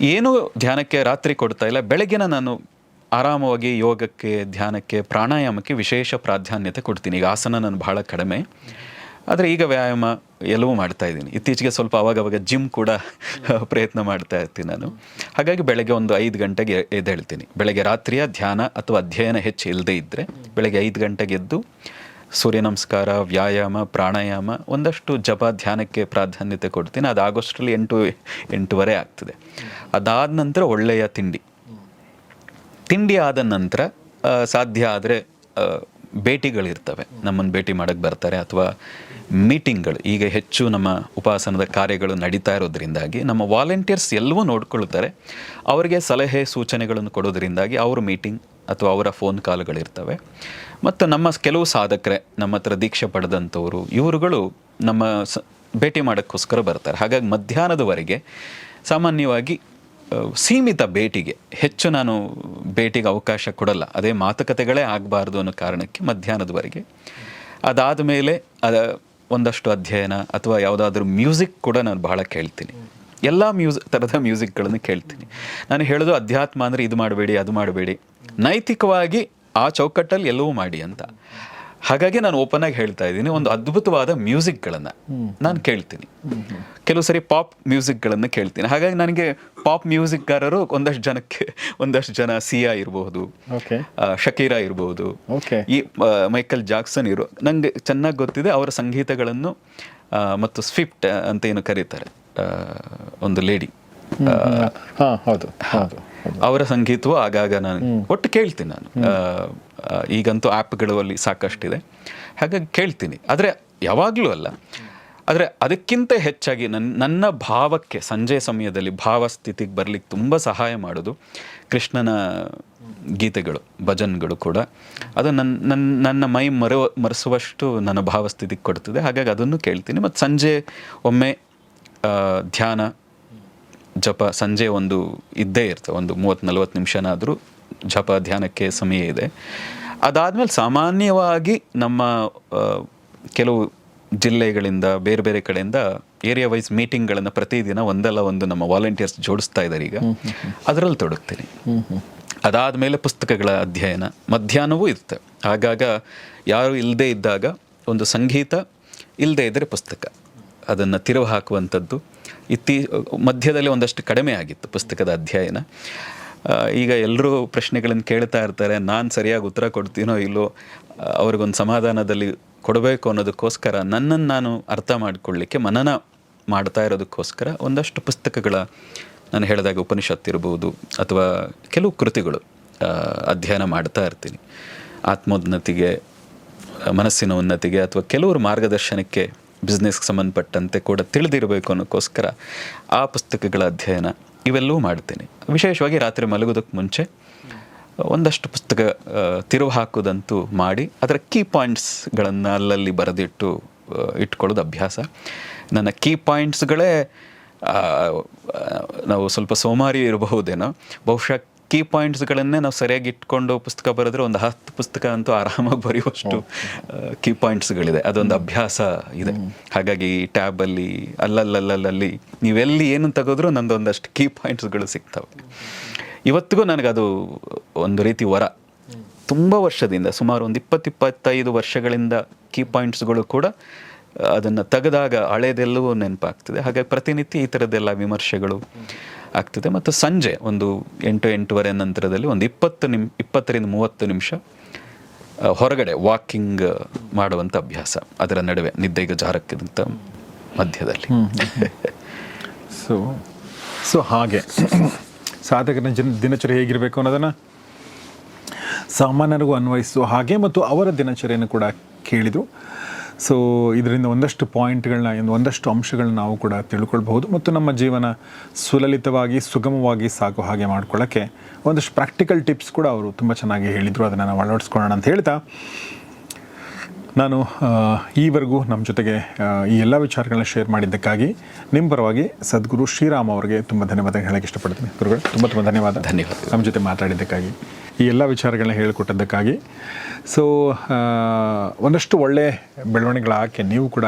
ಏನು ಧ್ಯಾನಕ್ಕೆ ರಾತ್ರಿ ಕೊಡ್ತಾ ಇಲ್ಲ, ಬೆಳಗ್ಗೆನ ನಾನು ಆರಾಮವಾಗಿ ಯೋಗಕ್ಕೆ, ಧ್ಯಾನಕ್ಕೆ, ಪ್ರಾಣಾಯಾಮಕ್ಕೆ ವಿಶೇಷ ಪ್ರಾಧಾನ್ಯತೆ ಕೊಡ್ತೀನಿ. ಈಗ ಆಸನ ನಾನು ಬಹಳ ಕಡಿಮೆ. ಆದರೆ ಈಗ ವ್ಯಾಯಾಮ ಎಲ್ಲವೂ ಮಾಡ್ತಾ ಇದ್ದೀನಿ. ಇತ್ತೀಚೆಗೆ ಸ್ವಲ್ಪ ಅವಾಗವಾಗ ಜಿಮ್ ಕೂಡ ಪ್ರಯತ್ನ ಮಾಡ್ತಾ ಇರ್ತೀನಿ ನಾನು. ಹಾಗಾಗಿ ಬೆಳಗ್ಗೆ ಒಂದು ಐದು ಗಂಟೆಗೆ ಎದ್ದೇಳ್ತೀನಿ. ಬೆಳಗ್ಗೆ ರಾತ್ರಿಯ ಧ್ಯಾನ ಅಥವಾ ಅಧ್ಯಯನ ಹೆಚ್ಚು ಇಲ್ಲದೇ ಇದ್ದರೆ ಬೆಳಗ್ಗೆ ಐದು ಗಂಟೆಗೆ ಎದ್ದು ಸೂರ್ಯ ನಮಸ್ಕಾರ, ವ್ಯಾಯಾಮ, ಪ್ರಾಣಾಯಾಮ ಒಂದಷ್ಟು ಜಪ, ಧ್ಯಾನಕ್ಕೆ ಪ್ರಾಧಾನ್ಯತೆ ಕೊಡ್ತೀನಿ. ಅದು ಆಗೋಷ್ಟರಲ್ಲಿ ಎಂಟು, ಎಂಟೂವರೆ ಆಗ್ತದೆ. ಅದಾದ ನಂತರ ಒಳ್ಳೆಯ ತಿಂಡಿ. ತಿಂಡಿ ಆದ ನಂತರ ಸಾಧ್ಯ ಆದರೆ ಭೇಟಿಗಳಿರ್ತವೆ. ನಮ್ಮನ್ನು ಭೇಟಿ ಮಾಡೋಕ್ಕೆ ಬರ್ತಾರೆ ಅಥವಾ ಮೀಟಿಂಗ್ಗಳು, ಈಗ ಹೆಚ್ಚು ನಮ್ಮ ಉಪಾಸನದ ಕಾರ್ಯಗಳು ನಡೀತಾ ಇರೋದ್ರಿಂದಾಗಿ ನಮ್ಮ ವಾಲಂಟಿಯರ್ಸ್ ಎಲ್ಲವೂ ನೋಡ್ಕೊಳ್ತಾರೆ. ಅವರಿಗೆ ಸಲಹೆ ಸೂಚನೆಗಳನ್ನು ಕೊಡೋದ್ರಿಂದಾಗಿ ಅವ್ರ ಮೀಟಿಂಗ್ ಅಥವಾ ಅವರ ಫೋನ್ ಕಾಲ್ಗಳಿರ್ತವೆ. ಮತ್ತು ನಮ್ಮ ಕೆಲವು ಸಾಧಕರೇ, ನಮ್ಮ ಹತ್ರ ದೀಕ್ಷೆ ಪಡೆದಂಥವರು, ಇವರುಗಳು ನಮ್ಮ ಸ, ಭೇಟಿ ಮಾಡೋಕ್ಕೋಸ್ಕರ ಬರ್ತಾರೆ. ಹಾಗಾಗಿ ಮಧ್ಯಾಹ್ನದವರೆಗೆ ಸಾಮಾನ್ಯವಾಗಿ ಸೀಮಿತ ಭೇಟಿಗೆ, ಹೆಚ್ಚು ನಾನು ಭೇಟಿಗೆ ಅವಕಾಶ ಕೊಡಲ್ಲ. ಅದೇ ಮಾತುಕತೆಗಳೇ ಆಗಬಾರ್ದು ಅನ್ನೋ ಕಾರಣಕ್ಕೆ ಮಧ್ಯಾಹ್ನದವರೆಗೆ ಅದಾದ ಮೇಲೆ ಒಂದಷ್ಟು ಅಧ್ಯಯನ ಅಥವಾ ಯಾವುದಾದ್ರೂ ಮ್ಯೂಸಿಕ್ ಕೂಡ ನಾನು ಬಹಳ ಕೇಳ್ತೀನಿ. ಎಲ್ಲ ಮ್ಯೂಸಿಕ್ ಥರದ ಮ್ಯೂಸಿಕ್ಗಳನ್ನು ಕೇಳ್ತೀನಿ. ನಾನು ಹೇಳೋದು ಅಧ್ಯಾತ್ಮ ಅಂದರೆ ಇದು ಮಾಡಬೇಡಿ, ಅದು ಮಾಡಬೇಡಿ. ನೈತಿಕವಾಗಿ ಆ ಚೌಕಟ್ಟಲ್ಲಿ ಎಲ್ಲವೂ ಮಾಡಿ ಅಂತ. ಹಾಗಾಗಿ ನಾನು ಓಪನ್ ಆಗಿ ಹೇಳ್ತಾ ಇದ್ದೀನಿ. ಒಂದು ಅದ್ಭುತವಾದ ಮ್ಯೂಸಿಕ್ಗಳನ್ನು ನಾನು ಕೇಳ್ತೀನಿ. ಕೆಲವು ಸರಿ ಪಾಪ್ ಮ್ಯೂಸಿಕ್ಗಳನ್ನು ಕೇಳ್ತೀನಿ. ಹಾಗಾಗಿ ನನಗೆ ಪಾಪ್ ಮ್ಯೂಸಿಕ್ಗಾರರು ಒಂದಷ್ಟು ಜನಕ್ಕೆ ಒಂದಷ್ಟು ಜನ ಸಿಯಾ ಇರಬಹುದು ಶಕೀರಾ ಇರಬಹುದು ಓಕೆ. ಈ ಮೈಕಲ್ ಜಾಕ್ಸನ್ ಇರೋ ನಂಗೆ ಚೆನ್ನಾಗಿ ಗೊತ್ತಿದೆ ಅವರ ಸಂಗೀತಗಳನ್ನು ಮತ್ತು ಸ್ವಿಫ್ಟ್ ಅಂತ ಏನು ಕರೀತಾರೆ ಒಂದು ಲೇಡಿ. ಹಾಂ ಹೌದು ಹೌದು. ಅವರ ಸಂಗೀತವು ಆಗಾಗ ನಾನು ಒಟ್ಟು ಕೇಳ್ತೀನಿ ನಾನು. ಈಗಂತೂ ಆ್ಯಪ್ಗಳಲ್ಲಿ ಸಾಕಷ್ಟಿದೆ. ಹಾಗಾಗಿ ಕೇಳ್ತೀನಿ. ಆದರೆ ಯಾವಾಗಲೂ ಅಲ್ಲ. ಆದರೆ ಅದಕ್ಕಿಂತ ಹೆಚ್ಚಾಗಿ ನನ್ನ ನನ್ನ ಭಾವಕ್ಕೆ ಸಂಜೆ ಸಮಯದಲ್ಲಿ ಭಾವಸ್ಥಿತಿಗೆ ಬರಲಿಕ್ಕೆ ತುಂಬ ಸಹಾಯ ಮಾಡೋದು ಕೃಷ್ಣನ ಗೀತೆಗಳು ಭಜನ್ಗಳು ಕೂಡ. ಅದು ನನ್ನ ನನ್ನ ನನ್ನ ಮೈ ಮರ ಮರೆಸುವಷ್ಟು ನನ್ನ ಭಾವಸ್ಥಿತಿಗೆ ಕೊಡ್ತದೆ. ಹಾಗಾಗಿ ಅದನ್ನು ಕೇಳ್ತೀನಿ. ಮತ್ತು ಸಂಜೆ ಒಮ್ಮೆ ಧ್ಯಾನ ಜಪ ಸಂಜೆ ಒಂದು ಇದ್ದೇ ಇರ್ತವೆ ಒಂದು ಮೂವತ್ತು ನಲ್ವತ್ತು ನಿಮಿಷನಾದರೂ ಜಪ ಧ್ಯಾನಕ್ಕೆ ಸಮಯ ಇದೆ. ಅದಾದಮೇಲೆ ಸಾಮಾನ್ಯವಾಗಿ ನಮ್ಮ ಕೆಲವು ಜಿಲ್ಲೆಗಳಿಂದ ಬೇರೆ ಬೇರೆ ಕಡೆಯಿಂದ ಏರಿಯಾ ವೈಸ್ ಮೀಟಿಂಗ್ಗಳನ್ನು ಪ್ರತಿದಿನ ಒಂದಲ್ಲ ಒಂದು ನಮ್ಮ ವಾಲಂಟಿಯರ್ಸ್ ಜೋಡಿಸ್ತಾ ಇದ್ದಾರೆ ಈಗ. ಅದರಲ್ಲಿ ತೊಡಗ್ತೀನಿ. ಅದಾದ ಮೇಲೆ ಪುಸ್ತಕಗಳ ಅಧ್ಯಯನ ಮಧ್ಯಾಹ್ನವೂ ಇರುತ್ತೆ. ಆಗಾಗ ಯಾರು ಇಲ್ಲದೇ ಇದ್ದಾಗ ಒಂದು ಸಂಗೀತ ಇಲ್ಲದೇ ಇದ್ದರೆ ಪುಸ್ತಕ. ಅದನ್ನು ತಿರುವು ಹಾಕುವಂಥದ್ದು. ಇತ್ತೀ, ಮಧ್ಯದಲ್ಲಿ ಒಂದಷ್ಟು ಕಡಿಮೆ ಆಗಿತ್ತು ಪುಸ್ತಕದ ಅಧ್ಯಯನ. ಈಗ ಎಲ್ಲರೂ ಪ್ರಶ್ನೆಗಳನ್ನು ಕೇಳ್ತಾ ಇರ್ತಾರೆ, ನಾನು ಸರಿಯಾಗಿ ಉತ್ತರ ಕೊಡ್ತೀನೋ ಇಲ್ಲೋ, ಅವ್ರಿಗೊಂದು ಸಮಾಧಾನದಲ್ಲಿ ಕೊಡಬೇಕು ಅನ್ನೋದಕ್ಕೋಸ್ಕರ ನನ್ನನ್ನು ನಾನು ಅರ್ಥ ಮಾಡಿಕೊಳ್ಳಿಕ್ಕೆ ಮನನ ಮಾಡ್ತಾ ಇರೋದಕ್ಕೋಸ್ಕರ ಒಂದಷ್ಟು ಪುಸ್ತಕಗಳ ನಾನು ಹೇಳಿದಾಗ ಉಪನಿಷತ್ ಇರ್ಬೋದು ಅಥವಾ ಕೆಲವು ಕೃತಿಗಳು ಅಧ್ಯಯನ ಮಾಡ್ತಾ ಇರ್ತೀನಿ. ಆತ್ಮೋನ್ನತಿಗೆ, ಮನಸ್ಸಿನ ಉನ್ನತಿಗೆ ಅಥವಾ ಕೆಲವರು ಮಾರ್ಗದರ್ಶನಕ್ಕೆ ಬಿಸ್ನೆಸ್ಗೆ ಸಂಬಂಧಪಟ್ಟಂತೆ ಕೂಡ ತಿಳಿದಿರಬೇಕು ಅನ್ನೋಕ್ಕೋಸ್ಕರ ಆ ಪುಸ್ತಕಗಳ ಅಧ್ಯಯನ ಇವೆಲ್ಲವೂ ಮಾಡ್ತೀನಿ. ವಿಶೇಷವಾಗಿ ರಾತ್ರಿ ಮಲಗೋದಕ್ಕೆ ಮುಂಚೆ ಒಂದಷ್ಟು ಪುಸ್ತಕ ತಿರುವು ಹಾಕೋದಂತೂ ಮಾಡಿ, ಅದರ ಕೀ ಪಾಯಿಂಟ್ಸ್ಗಳನ್ನು ಅಲ್ಲಲ್ಲಿ ಬರೆದಿಟ್ಟು ಇಟ್ಕೊಳ್ಳೋದು ಅಭ್ಯಾಸ. ನನ್ನ ಕೀ ಪಾಯಿಂಟ್ಸ್ಗಳೇ ನಾವು ಸ್ವಲ್ಪ ಸೋಮಾರಿ ಇರಬಹುದೇನೋ, ಬಹುಶಃ ಕೀ ಪಾಯಿಂಟ್ಸ್ಗಳನ್ನೇ ನಾವು ಸರಿಯಾಗಿ ಇಟ್ಕೊಂಡು ಪುಸ್ತಕ ಬರೆದ್ರೆ ಒಂದು ಹತ್ತು ಪುಸ್ತಕ ಅಂತೂ ಆರಾಮಾಗಿ ಬರೆಯುವಷ್ಟು ಕೀ ಪಾಯಿಂಟ್ಸ್ಗಳಿದೆ. ಅದೊಂದು ಅಭ್ಯಾಸ ಇದೆ. ಹಾಗಾಗಿ ಟ್ಯಾಬಲ್ಲಿ ಅಲ್ಲಲ್ಲಲ್ಲಲ್ಲಿ ನೀವೆಲ್ಲಿ ಏನು ತೆಗೆದ್ರೂ ನಂದೊಂದಷ್ಟು ಕೀ ಪಾಯಿಂಟ್ಸ್ಗಳು ಸಿಗ್ತವೆ. ಇವತ್ತಿಗೂ ನನಗದು ಒಂದು ರೀತಿ ವರ. ತುಂಬ ವರ್ಷದಿಂದ ಸುಮಾರು ಒಂದು ಇಪ್ಪತ್ತಿಪ್ಪತ್ತೈದು ವರ್ಷಗಳಿಂದ ಕೀ ಪಾಯಿಂಟ್ಸ್ಗಳು ಕೂಡ ಅದನ್ನು ತೆಗೆದಾಗ ಹಳೇದೆಲ್ಲವೂ ನೆನಪಾಗ್ತದೆ. ಹಾಗಾಗಿ ಪ್ರತಿನಿತ್ಯ ಈ ಥರದ್ದೆಲ್ಲ ವಿಮರ್ಶೆಗಳು ಆಗ್ತದೆ. ಮತ್ತು ಸಂಜೆ ಒಂದು ಎಂಟು ಎಂಟೂವರೆ ನಂತರದಲ್ಲಿ ಒಂದು ಇಪ್ಪತ್ತು ನಿಮ್, ಇಪ್ಪತ್ತರಿಂದ ಮೂವತ್ತು ನಿಮಿಷ ಹೊರಗಡೆ ವಾಕಿಂಗ್ ಮಾಡುವಂಥ ಅಭ್ಯಾಸ. ಅದರ ನಡುವೆ ನಿದ್ದೆಗೆ ಜಾರಕ್ಕಿಂತ ಮಧ್ಯದಲ್ಲಿ. ಸೊ ಸೊ ಹಾಗೆ. ಸಾಧಕನ ಜನ, ದಿನಚರಿ ಹೇಗಿರಬೇಕು ಅನ್ನೋದನ್ನು ಸಾಮಾನ್ಯರಿಗೂ ಅನ್ವಯಿಸುವ ಹಾಗೆ, ಮತ್ತು ಅವರ ದಿನಚರಿಯನ್ನು ಕೂಡ ಕೇಳಿದರು. ಸೊ ಇದರಿಂದ ಒಂದಷ್ಟು ಪಾಯಿಂಟ್ಗಳನ್ನ ಇನ್ನು ಒಂದಷ್ಟು ಅಂಶಗಳನ್ನ ನಾವು ಕೂಡ ತಿಳ್ಕೊಳ್ಬಹುದು ಮತ್ತು ನಮ್ಮ ಜೀವನ ಸುಲಲಿತವಾಗಿ ಸುಗಮವಾಗಿ ಸಾಗೋ ಹಾಗೆ ಮಾಡ್ಕೊಳ್ಳೋಕ್ಕೆ ಒಂದಷ್ಟು ಪ್ರಾಕ್ಟಿಕಲ್ ಟಿಪ್ಸ್ ಕೂಡ ಅವರು ತುಂಬ ಚೆನ್ನಾಗಿ ಹೇಳಿದರು. ಅದನ್ನು ನಾವು ಅಳವಡಿಸ್ಕೊಳ್ಳೋಣ ಅಂತ ಹೇಳ್ತಾ. ನಾನು ಈವರೆಗೂ ನಮ್ಮ ಜೊತೆಗೆ ಈ ಎಲ್ಲ ವಿಚಾರಗಳನ್ನ ಶೇರ್ ಮಾಡಿದ್ದಕ್ಕಾಗಿ ನಿಮ್ಮ ಪರವಾಗಿ ಸದ್ಗುರು ಶ್ರೀರಾಮ್ ಅವರಿಗೆ ತುಂಬ ಧನ್ಯವಾದ ಹೇಳಕ್ಕೆ ಇಷ್ಟಪಡ್ತೀನಿ. ಗುರುಗಳು ತುಂಬ ತುಂಬ ಧನ್ಯವಾದ. ಧನ್ಯವಾದ ನಮ್ಮ ಜೊತೆ ಮಾತಾಡಿದ್ದಕ್ಕಾಗಿ. ಈ ಎಲ್ಲ ವಿಚಾರಗಳನ್ನ ಹೇಳಿಕೊಟ್ಟದ್ದಕ್ಕಾಗಿ. ಸೊ ಒಂದಷ್ಟು ಒಳ್ಳೆ ಬೆಳವಣಿಗೆಗಳಾಕೆ ನೀವು ಕೂಡ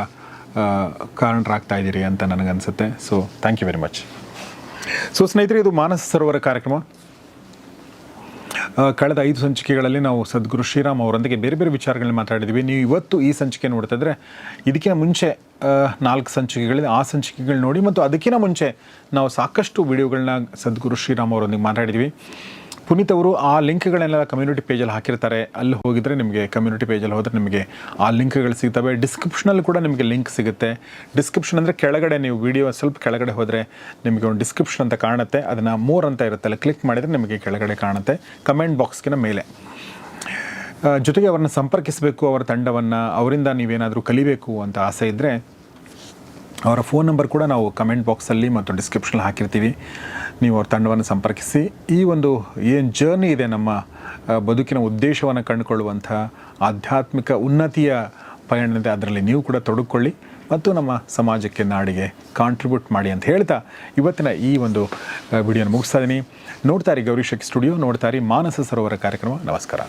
ಕಾರಣರಾಗ್ತಾ ಇದ್ದೀರಿ ಅಂತ ನನಗನ್ಸುತ್ತೆ. So thank you very much so ಸ್ನೇಹಿತರೆ, ಇದು ಮಾನಸ ಸರೋವರ ಕಾರ್ಯಕ್ರಮ. ಕಳೆದ ಐದು ಸಂಚಿಕೆಗಳಲ್ಲಿ ನಾವು ಸದ್ಗುರು ಶ್ರೀರಾಮ್ ಅವರೊಂದಿಗೆ ಬೇರೆ ಬೇರೆ ವಿಚಾರಗಳನ್ನ ಮಾತಾಡಿದ್ವಿ. ನೀವು ಇವತ್ತು ಈ ಸಂಚಿಕೆ ನೋಡ್ತಾ ಇದ್ರೆ, ಇದಕ್ಕಿಂತ ಮುಂಚೆ ನಾಲ್ಕು ಸಂಚಿಕೆಗಳಿದೆ. ಆ ಸಂಚಿಕೆಗಳು ನೋಡಿ ಮತ್ತು ಅದಕ್ಕಿಂತ ಮುಂಚೆ ನಾವು ಸಾಕಷ್ಟು ವಿಡಿಯೋಗಳನ್ನ ಸದ್ಗುರು ಶ್ರೀರಾಮ್ ಅವರೊಂದಿಗೆ ಮಾತಾಡಿದ್ವಿ. ಪುನೀತ್ ಅವರು ಆ ಲಿಂಕ್ಗಳನ್ನೆಲ್ಲ ಕಮ್ಯುನಿಟಿ ಪೇಜಲ್ಲಿ ಹಾಕಿರ್ತಾರೆ. ಅಲ್ಲಿ ಹೋಗಿದ್ರೆ ನಿಮಗೆ ಕಮ್ಯುನಿಟಿ ಪೇಜಲ್ಲಿ ಹೋದರೆ ನಿಮಗೆ ಆ ಲಿಂಕ್ಗಳು ಸಿಗ್ತವೆ. ಡಿಸ್ಕ್ರಿಪ್ಷನಲ್ಲಿ ಕೂಡ ನಿಮಗೆ ಲಿಂಕ್ ಸಿಗುತ್ತೆ. ಡಿಸ್ಕ್ರಿಪ್ಷನ್ ಅಂದರೆ ಕೆಳಗಡೆ ನೀವು ವಿಡಿಯೋ ಸ್ವಲ್ಪ ಕೆಳಗಡೆ ಹೋದರೆ ನಿಮಗೆ ಒಂದು ಡಿಸ್ಕ್ರಿಪ್ಷನ್ ಅಂತ ಕಾಣುತ್ತೆ. ಅದನ್ನು ಮೋರ್ ಅಂತ ಇರುತ್ತಲ್ಲ ಕ್ಲಿಕ್ ಮಾಡಿದರೆ ನಿಮಗೆ ಕೆಳಗಡೆ ಕಾಣುತ್ತೆ. ಕಮೆಂಟ್ ಬಾಕ್ಸ್ಗಿನ ಮೇಲೆ. ಜೊತೆಗೆ ಅವರನ್ನು ಸಂಪರ್ಕಿಸಬೇಕು, ಅವರ ತಂಡವನ್ನು, ಅವರಿಂದ ನೀವೇನಾದರೂ ಕಲಿಬೇಕು ಅಂತ ಆಸೆ ಇದ್ದರೆ ಅವರ ಫೋನ್ ನಂಬರ್ ಕೂಡ ನಾವು ಕಮೆಂಟ್ ಬಾಕ್ಸಲ್ಲಿ ಮತ್ತು ಡಿಸ್ಕ್ರಿಪ್ಷನಲ್ಲಿ ಹಾಕಿರ್ತೀವಿ. ನೀವು ಅವ್ರ ತಂಡವನ್ನು ಸಂಪರ್ಕಿಸಿ. ಈ ಒಂದು ಏನು ಜರ್ನಿ ಇದೆ ನಮ್ಮ ಬದುಕಿನ ಉದ್ದೇಶವನ್ನು ಕಂಡುಕೊಳ್ಳುವಂಥ ಆಧ್ಯಾತ್ಮಿಕ ಉನ್ನತಿಯ ಪಯಣವಿದೆ ಅದರಲ್ಲಿ ನೀವು ಕೂಡ ತೊಡಗಿಕೊಳ್ಳಿ ಮತ್ತು ನಮ್ಮ ಸಮಾಜಕ್ಕೆ ನಾಡಿಗೆ ಕಾಂಟ್ರಿಬ್ಯೂಟ್ ಮಾಡಿ ಅಂತ ಹೇಳ್ತಾ ಇವತ್ತಿನ ಈ ಒಂದು ವಿಡಿಯೋನ ಮುಗಿಸ್ತಾ ಇದ್ದೀನಿ ನೋಡ್ತಾರೆ ಇರಿ ಗೌರಿ ಶಕ್ತಿ ಸ್ಟುಡಿಯೋ ನೋಡ್ತಾರೆ ಮಾನಸ ಸರೋವರ ಕಾರ್ಯಕ್ರಮ. ನಮಸ್ಕಾರ.